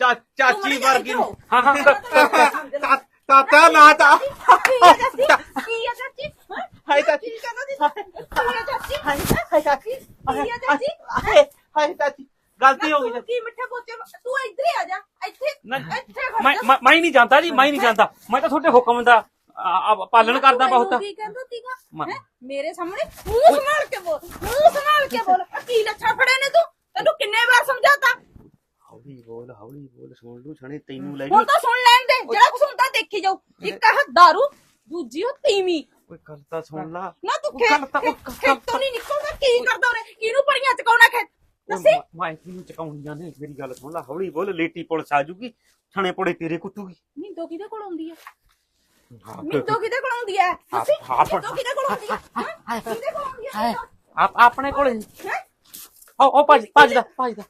[SPEAKER 3] ਚਾ-
[SPEAKER 6] ਤੂੰ
[SPEAKER 3] ਚਾਚੀ ਵਰਗੀ
[SPEAKER 6] ਇੱਧਰ। ਹੋ।
[SPEAKER 3] ਹਾਂ ਹਾਂ
[SPEAKER 6] ਲੈ।
[SPEAKER 3] ਚਾਚਾ ਨਾ ਚਾ
[SPEAKER 6] ਕੀ ਹੈ ਚਾਚੀ? ਕੀ ਹੈ ਚਾਚੀ? ਹੈਂ?
[SPEAKER 3] ਹਾਏ ਚਾਚੀ।
[SPEAKER 6] ਕੀ ਕਹਿੰਦਾ ਸੀ? ਤੂੰ? ਕੀ ਹੈ ਚਾਚੀ? ਹਾਏ ਚਾਚੀ ਕੀ ਹੈ ਚਾਚੀ?
[SPEAKER 3] ਹਾਏ ਹਾਏ ਚਾਚੀ। ਗਲਤੀ ਹੋ ਗਈ
[SPEAKER 6] ਤੂੰ ਕੀ ਮਿੱਠੇ ਪੋਚੇ ਤੂੰ ਇੱਧਰ ਹੀ ਆ ਜਾ ਇੱਥੇ
[SPEAKER 3] ਨਾ-
[SPEAKER 6] ਇੱਥੇ
[SPEAKER 4] ਮੈਂ। ਮੈਂ- ਮੈਂ ਹੀ ਨਹੀਂ ਜਾਂਦਾ ਜੀ ਮੈਂ ਹੀ ਨਹੀਂ ਜਾਂਦਾ। ਮੈਂ ਤਾਂ ਤੁਹਾਡੇ ਹੁਕਮ ਦਾ ਆ, ਆ, ਪਾਲਣ ਕਰਦਾ ਬਹੁਤ।
[SPEAKER 6] ਕੀ ਕਹਿੰਦਾ ਸੀਗਾ?
[SPEAKER 4] ਮੈਂ-
[SPEAKER 6] ਹੈਂ? ਮੇਰੇ ਸਾਹਮਣੇ ਮੂੰਹ ਸੰਭਾਲ ਕੇ ਬੋਲ ਮੂੰਹ ਸੰਭਾਲ ਕੇ ਬੋਲ। ਆਹ ਕੀ ਲੱਛਾ ਫੜੇ ਨੇ ਤੂੰ? ਤੈਨੂੰ ਕਿੰਨੇ ਵਾਰ ਸਮਝਾਤਾ?
[SPEAKER 4] ਹੌਲੀ ਬੋਲ ਹੌਲੀ ਬੋਲ ਸੁਣ ਲੂ ਛਣੇ ਤੈਨੂੰ ਲੈ
[SPEAKER 6] ਹੁਣ ਤਾਂ ਸੁਣ ਲੈਣ ਦੇ ਜਿਹੜਾ ਕੁਛ ਹੁੰਦਾ ਦੇਖੀ ਜਾਓ ਇੱਕ ਆਹ ਦਾਰੂ ਦੂਜੀ ਉਹ ਤੀਵੀਂ।
[SPEAKER 4] ਓਏ ਗੱਲ ਤਾਂ ਸੁਣ ਲਾ।
[SPEAKER 6] ਨਾ ਤੂੰ
[SPEAKER 3] ਉਹ
[SPEAKER 6] ਖੇਤ
[SPEAKER 3] ਗੱਲ ਤਾਂ- ਉਹ
[SPEAKER 6] ਖੇਤ- ਖੇਤੋਂ ਨਹੀਂ ਨਿਕਲਦਾ ਕੀ ਕਰਦਾ ਉਹਨੇ? ਕਿਹਨੂੰ ਪੜੀਆਂ ਚਕਾਉਣਾ ਖੇਤ ਦੱਸੀ?
[SPEAKER 4] ਮੈਂ ਕਿਹਨੂੰ ਚਕਾਉਣੀਆਂ ਨੇ ਮੇਰੀ ਗੱਲ ਸੁਣ ਲਾ ਹੌਲੀ ਬੋਲ ਲੇਟੀ ਪੁਲਿਸ ਆ ਜੂਗੀ ਛਣੇ ਪੜੇ ਤੇਰੇ ਕੁੱਟੂਗੀ।
[SPEAKER 6] ਮਿੰਦੋ ਕਿਹਦੇ ਕੋਲ ਆਉਂਦੀ ਹਾਂ, ਮਿੰਦੋ ਕਿਹਦੇ ਕੋਲ ਆਉਂਦੀ ਹੈ ਦੱਸੀ? ਮਿੰਦੋ ਕਿਹਦੇ ਕੋਲ ਆਉਂਦੀ ਹੈ ਹੈਂ? ਕਿਹਦੇ ਕੋਲ ਆਉਂਦੀ ਹੈ
[SPEAKER 4] ਆਪ ਆਪਣੇ ਕੋਲੇ
[SPEAKER 6] ਹੈਂ?
[SPEAKER 4] ਓ ਓ ਭੱਜ ਭੱਜਦਾ ਭੱਜਦਾ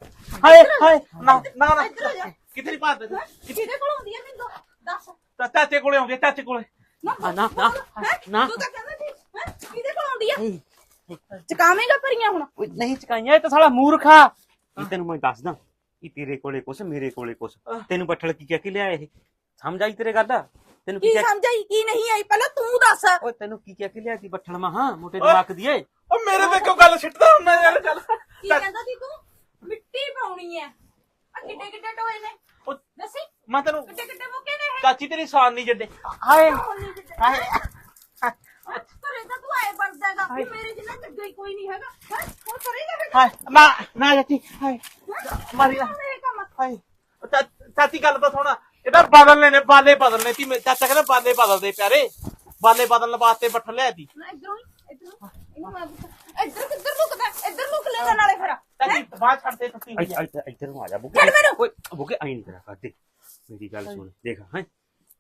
[SPEAKER 3] ਹਾਏ ਹਾਏ ਨਾ ਨਾ ਨਾ।
[SPEAKER 6] ਆ।
[SPEAKER 3] ਕਿੱਥੇ
[SPEAKER 6] ਹੈਂ? ਕਿਹਦੇ ਕੋਲ ਆਉਂਦੀ ਹੈ ਮਿੰਦੋ? ਦੱਸ।
[SPEAKER 3] ਚਾਚੇ ਕੋਲੇ ਆਉਂਦੇ ਚਾਚੇ ਕੋਲੇ।
[SPEAKER 6] ਨਾ
[SPEAKER 4] ਆ, ਨਾ, ਨਾ।
[SPEAKER 6] ਤੂੰ ਤਾਂ ਕਹਿੰਦਾ ਸੀ? ਕਿਹਦੇ ਕੋਲ ਆਉਂਦੀ ਹੈ ਚਕਾਵੇਂਗਾ ਭਰੀਆਂ ਹੁਣ?
[SPEAKER 4] ਓਏ ਨਹੀਂ ਚਕਾਈਆਂ ਇਹ ਤਾਂ ਸਾਲਾ ਮੂਰਖਾ ਇਹ ਤੈਨੂੰ ਮੈਂ ਦੱਸਦਾ ਇਹ ਤੇਰੇ ਕੋਲੇ ਕੁਛ ਮੇਰੇ ਕੋਲੇ ਕੁਛ। ਤੈਨੂੰ ਬੱਠਲ ਕੀ ਕਹਿ ਕੇ ਲਿਆ ਇਹ? ਸਮਝ ਆਈ ਤੇਰੇ ਗੱਲ ਤੈਨੂੰ ਕੀ
[SPEAKER 6] ਕੀ
[SPEAKER 4] ਕਹਿ
[SPEAKER 6] ਸਮਝ ਆਈ ਕੀ ਨਹੀਂ ਆਈ? ਪਹਿਲਾਂ ਤੂੰ ਦੱਸ।
[SPEAKER 4] ਓਏ ਤੈਨੂੰ ਕੀ ਕਹਿ ਕੇ ਲਿਆ ਸੀ ਬੱਠਲ ਮਾ ਹਾਂ ਮੋਟੇ ਦਿਮਾਗ ਦੀ ਏ।
[SPEAKER 3] ਉਹ ਮੇਰੇ ਤੇ ਕਿਉਂ ਗੱਲ ਸਿੱਟਦਾ ਹੁੰਦਾ ਯਾਰ ਚੱਲ।
[SPEAKER 6] ਕੀ ਕਹਿੰਦਾ ਸੀ ਤੂੰ? ਮਿੱਟੀ ਪਾਉਣੀ ਹੈ ਆ ਕਿੱਡੇ ਕਿੱਡੇ ਟੋਏ ਨੇ?
[SPEAKER 3] ਉਹ
[SPEAKER 6] ਦੱਸੀ।
[SPEAKER 3] ਮੈਂ ਤੈਨੂੰ
[SPEAKER 6] ਕਿੱਡੇ ਕਿੱਡੇ ਮੁੱਕੇ ਨੇ
[SPEAKER 3] ਚਾਚੀ ਤੇਰੀ ਸਾਨ ਨਹੀਂ ਜੱਡੇ।
[SPEAKER 4] ਹਾਏ।
[SPEAKER 6] ਹਾਏ। ਕਰੇ ਤਾਂ ਤੂੰ ਐ ਬਣਦਾਗਾ ਮੇਰੇ ਜਿੰਨਾ ਚੰਗਾ ਹੀ ਕੋਈ ਨਹੀਂ ਹੈਗਾ। ਹੈਂ? ਹੁਣ ਕਰੇਗਾ ਫਿਰ
[SPEAKER 3] ਹਾਏ ਨਾ ਨਾ ਚਾਚੀ ਹਾਏ ਮਾਰੀ ਨਾ
[SPEAKER 6] ਮੇਰੇ ਕੰਮ
[SPEAKER 3] ਹਾਏ। ਉਹ ਚਾ- ਚਾਚੀ ਗੱਲ ਤਾਂ ਸੁਣ ਇਹਦਾ ਬਦਲਨੇ ਨੇ ਬਾਲੇ ਬਦਲਨੇ ਤੀ ਮੇ- ਚਾਚਾ ਕਹਿੰਦਾ ਬਾਲੇ ਬਦਲਦੇ ਪਿਆਰੇ। ਬਾਲੇ ਬਦਲਣ ਵਾਸਤੇ ਬੱਠਲ ਲਿਆ ਤੀ
[SPEAKER 6] ਨਾ ਇਧਰੋਂ ਹੀ ਇਧਰੋਂ ਇਹਨੂੰ ਮੈਂ
[SPEAKER 5] ਇੱਧਰ ਕਿੱਧਰ ਲੁਕਦਾ ਇੱਧਰ ਲੁਕ ਲੈਣਾ ਨਾਲੇ ਫਿਰ।
[SPEAKER 3] ਚਾਚੀ ਬਾਹਰ ਛੱਡ ਦੇ ਟੁੱਟੀ ਹੋਈ ਆ
[SPEAKER 4] ਇੱਧਰ ਇੱਧਰ ਨੂੰ ਆ ਜਾ ਬੁੱਗੇ। ਓਏ ਬੁੱਗੇ ਆਈ ਨਹੀਂ ਕਰਾ ਕਰਦੇ। ਮੇਰੀ ਗੱਲ ਸੁਣ ਦੇਖ ਹੈ?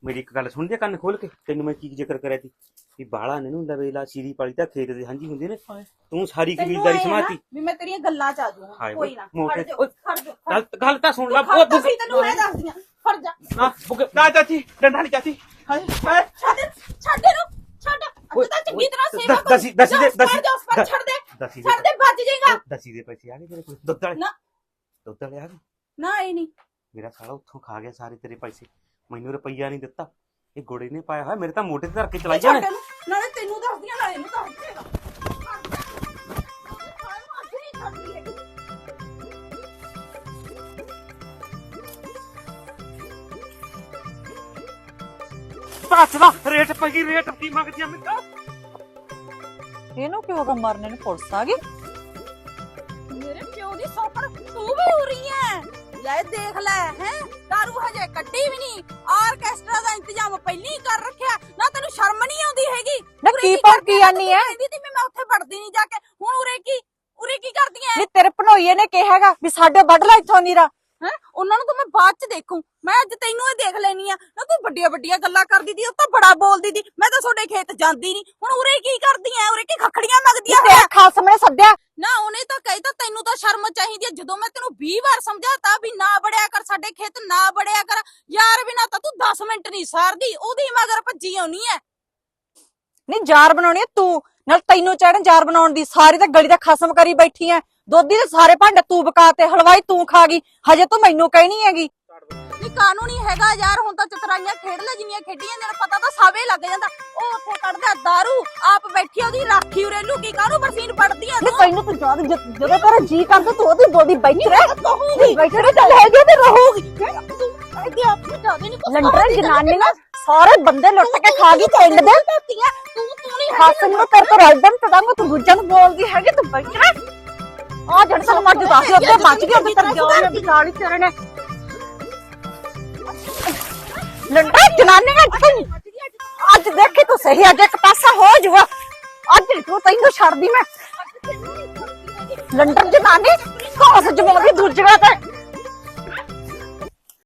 [SPEAKER 4] ਮੇਰੀ ਇੱਕ ਗੱਲ ਸੁਣ ਦੇ ਕੰਨ ਖੋਲ ਕੇ ਤੈਨੂੰ ਮੈਂ ਕੀ ਜ਼ਿਕਰ ਕਰਿਆ ਸੀ? ਕਿ ਬਾਲਾ ਨੇ ਨੂੰ ਲਵੇਲਾ ਸੀਰੀ ਪਾਲੀ ਤਾਂ ਖੇਤ ਦੇ ਹਾਂਜੀ ਹੁੰਦੇ ਨੇ? ਤੂੰ ਸਾਰੀ ਕਬੀਲਦਾਰੀ ਸਮਾਤੀ
[SPEAKER 6] ਵੀ ਮੈਂ ਤੇਰੀਆਂ ਗੱਲਾਂ ਚ ਆ
[SPEAKER 4] ਹਾਏ
[SPEAKER 6] ਕੋਈ ਨਾ
[SPEAKER 4] ਮੋਟੇ
[SPEAKER 6] ਜਾ ਜਾ
[SPEAKER 4] ਗੱਲ ਗੱਲ ਤਾਂ ਸੁਣ ਲੈ
[SPEAKER 6] ਖੜ ਜਾ ਸੀ ਤੈਨੂੰ ਮੈਂ ਦੱਸਦੀ ਆ ਖੜ ਜਾ।
[SPEAKER 4] ਨਾ
[SPEAKER 3] ਨਾ ਚਾਚੀ ਡੰਡਾ ਨਹੀਂ ਚਾਚੀ। ਹਾਏ
[SPEAKER 6] ਛੱਡ ਛੱਡ ਇਹਨੂੰ ਛੱਡ। ਅੱਜ ਤਾਂ ਚੰਗੀ ਤਰ੍ਹਾਂ ਸੇਵਾ
[SPEAKER 4] ਦ- ਦਸੀ- ਦਸੀ ਦੇ-
[SPEAKER 6] ਜਾ,
[SPEAKER 4] ਦਸੀ-
[SPEAKER 6] ਜਾ ਛੱਡ ਦੇ।
[SPEAKER 4] ਦਸੀ
[SPEAKER 6] ਛੱਡ ਦੇ ਭੱਜ ਜਾਏਗਾ।
[SPEAKER 4] ਦਸੀ ਦੇ ਪੈਸੇ ਆ ਗਏ ਤੇਰੇ ਕੋਲ ਦੁੱਧ ਵਾਲੇ?
[SPEAKER 6] ਨਾ।
[SPEAKER 4] ਦੁੱਧ ਵਾਲੇ ਆ ਗਏ?
[SPEAKER 6] ਨਾ ਇਹ ਨਹੀਂ
[SPEAKER 4] ਮੇਰਾ ਸਾਲਾ ਉੱਥੋਂ ਖਾ ਗਿਆ ਸਾਰੇ ਤੇਰੇ ਪੈਸੇ। ਮੈਨੂੰ ਰੁਪਈਆ ਨਹੀਂ ਦਿੱਤਾ। ਇਹ ਗੋੜੇ ਨੇ ਪਾਇਆ ਹੋਇਆ ਮੇਰੇ ਤਾਂ ਮੋਢੇ ਤੇ ਧਰ ਕੇ ਚਲਾਈ ਜਾਣੇ।
[SPEAKER 6] ਨਾਲੇ ਤੈਨੂੰ ਦੱਸਦੀ ਆ ਨਾਲੇ ਇਹਨੂੰ ਦੱਸ ਦੇਗਾ ਹਾਏ ਮਾਸੀ ਨਹੀਂ ਛੱਡਦੀ ਹੈਗੀ
[SPEAKER 4] ਪਾਸ ਦਾ ਰੇਟ ਪਈ ਰੇਟ ਕੀ ਮੰਗਦੀ ਆ ਮੈਨੂੰ
[SPEAKER 1] ਇਹਨੂੰ ਕੀ ਹੋ ਗਿਆ ਮਰਨੇ ਨੂੰ ਪੁਲਿਸ ਆ ਗਈ?
[SPEAKER 6] ਮੇਰੇ ਪਿਓ ਦੀ ਸੌਕੜ ਤੂੰ ਵੀ ਹੋ ਰਹੀ ਐ। ਲੈ ਦੇਖ ਲੈ ਹੈ? ਦਾਰੂ ਹਜੇ ਕੱਢੀ ਵੀ ਨਹੀਂ। ਆਰਕੈਸਟਰਾ ਦਾ ਇੰਤਜ਼ਾਮ ਪਹਿਲਾਂ ਕਰ ਰੱਖਿਆ ਨਾ ਤੈਨੂੰ ਸ਼ਰਮ ਨਹੀਂ ਆਉਂਦੀ ਹੈਗੀ?
[SPEAKER 1] ਨਾ ਕੀ ਭੌਂਕੀ
[SPEAKER 6] ਐ? ਕਹਿੰਦੀ ਵੀ ਮੈਂ ਉੱਥੇ ਵੜਦੀ ਨਹੀਂ ਜਾ ਕੇ। ਹੁਣ ਉਰੇ ਕੀ ਉਰੇ ਕੀ ਕਰਦੀ ਐ?
[SPEAKER 1] ਨਹੀਂ ਤੇਰੇ ਭਣੋਈਏ ਨੇ ਕਿਹਾਗਾ ਵੀ ਸਾਡੇ ਵੱਢ ਲੈ ਇੱਥੋਂ ਨੀਰਾ।
[SPEAKER 6] ਹੈ? ਉਹਨਾਂ ਨੂੰ ਤਾਂ ਮੈਂ ਬਾਅਦ ਚ ਦੇਖੂ। ਮੈਂ ਅੱਜ ਤੈਨੂੰ ਹੀ ਦੇਖ ਲੈਣੀ ਆ। ਨਾ ਤੂੰ ਵੱਡੀਆਂ ਵੱਡੀਆਂ ਗੱਲਾਂ ਕਰਦੀ ਦੀ ਉਹ ਤਾਂ ਬੜਾ ਬੋਲਦੀ ਦੀ ਮੈਂ ਤਾਂ ਤੁਹਾਡੇ ਖੇਤ ਜਾਂਦੀ ਨਹੀਂ ਹੁਣ ਉਰੇ ਕੀ ਕਰਦੀ ਐ? ਉਰੇ ਕੀ ਖਖੜੀਆਂ ਮੰਗਦੀ ਆ
[SPEAKER 1] ਤੇਰੇ ਖਾਸ ਨੇ ਸੱਦਿਆ।
[SPEAKER 6] ਨਾ ਉਹਨੇ ਤਾਂ ਕਹੀ ਤਾਂ ਤੈਨੂੰ ਤਾਂ ਸ਼ਰਮ ਚਾਹੀਦੀ ਹੈ ਜਦੋਂ ਮੈਂ ਤੈਨੂੰ 20 ਵਾਰ ਸਮਝਾਤਾ ਵੀ ਨਾ ਬੜਿਆ ਕਰ ਸਾਡੇ ਖੇਤ ਨਾ ਬੜਿਆ ਕਰ ਯਾਰ ਬਿਨਾ ਤਾਂ ਤੂੰ 10 ਮਿੰਟ ਨਹੀਂ ਸਾਰਦੀ। ਉਹਦੀ ਮਗਰ ਭੱਜੀ ਆਉਣੀ ਐ।
[SPEAKER 1] ਨਹੀਂ ਜਾਰ ਬਣਾਉਣੀ ਐ ਤੂੰ। ਨਾਲ ਤੈਨੂੰ ਚੜਨ ਜਾਰ ਬਣਾਉਣ ਦੀ, ਸਾਰੀ ਤਾਂ ਗਲੀ ਦਾ ਖਸਮ ਕਰੀ ਬੈਠੀ ਐ। ਦੋਦੀ ਦੇ ਸਾਰੇ ਭਾਂਡੇ ਤੂੰ ਬਕਾ ਤੇ, ਹਲਵਾਈ ਤੂੰ ਖਾ ਗਈ। ਹਜੇ ਤੂੰ ਮੈਨੂੰ ਕਹਿਣੀ ਹੈਗੀ।
[SPEAKER 6] ਨਹੀਂ ਕਾਨੂੰਨੀ ਹੈਗਾ ਯਾਰ ਹੁਣ ਤਾਂ ਚਤਰਾਈਆਂ ਖੇਡ ਲੈ ਜਿੰਨੀਆਂ ਖੇਡੀਆਂ ਨੇ ਪਤਾ ਤਾਂ ਸਾਵੇ ਲੱਗ ਜਾਂਦਾ। ਉਹ ਉੱਥੇ ਕੱਢਦਾ ਦਾਰੂ ਆਪ ਬੈਠੀ ਉਹਦੀ ਰਾਖੀ ਉਰੇ ਲੁਕੀ ਕਾਹਨੂੰ ਬਰਸੀਨ ਪੜਦੀ ਆ
[SPEAKER 1] ਨਹੀਂ ਤੈਨੂੰ ਤੂੰ ਜਦ ਜਦ- ਜਦੋਂ ਤੇਰਾ ਜੀ ਕਰਦਾ ਤੂੰ ਉਹਦੀ ਬੋਡੀ ਬੈਠ ਰਹਿ। ਨਹੀਂ ਬੈਠ ਰਹਿ ਤਾਂ ਹੈਗੇ ਤੇ ਰਹੂਗੀ।
[SPEAKER 6] ਇਹਦੇ ਆਪ ਨੂੰ ਜ਼ਿਆਦਾ ਨਹੀਂ
[SPEAKER 1] ਲੰਡਰ ਜਨਾਨੀਆਂ ਸਾਰੇ ਬੰਦੇ ਲੁੱਟ ਕੇ ਖਾ ਗਈ ਪਿੰਡ ਦੇ।
[SPEAKER 6] ਤੂੰ ਤੂੰ ਨਹੀਂ
[SPEAKER 1] ਖਾਸ ਨੂੰ ਤੇਰੇ ਤੋਂ ਰਲਦਨ ਤਦਾਂਗ ਤੂੰ ਦੂਜਿਆਂ ਨੂੰ ਬੋਲਦੀ ਹੈਗੀ ਤੂੰ ਬੈਠ ਰਹਿ। ਆ ਜੜ ਸਾਨੂੰ ਮੱਝ ਦੱਸ ਦੇ ਉੱਤੇ ਬਚ ਗਿਆ ਤੇ ਤੇਰੇ ਜਾਨ ਨੇ ਵਿਚਾਲੀ ਤੇਰੇ ਨੇ ਲੰਡਾ ਜਨਾਨੀਆਂ ਤੂੰ ਅੱਜ ਦੇਖੀ ਤੂੰ ਸਹੀ, ਅੱਜ ਇੱਕ ਪਾਸਾ ਹੋ ਜੂਗਾ ਅੱਜ ਤੂੰ ਤੈਨੂੰ ਛੱਡਦੀ ਮੈਂ। ਲੰਡਨ ਜਨਾਨੀ ਕਾਸ ਜਮਾਉਂਦੀ ਦੂਜੀਆਂ ਤੇ।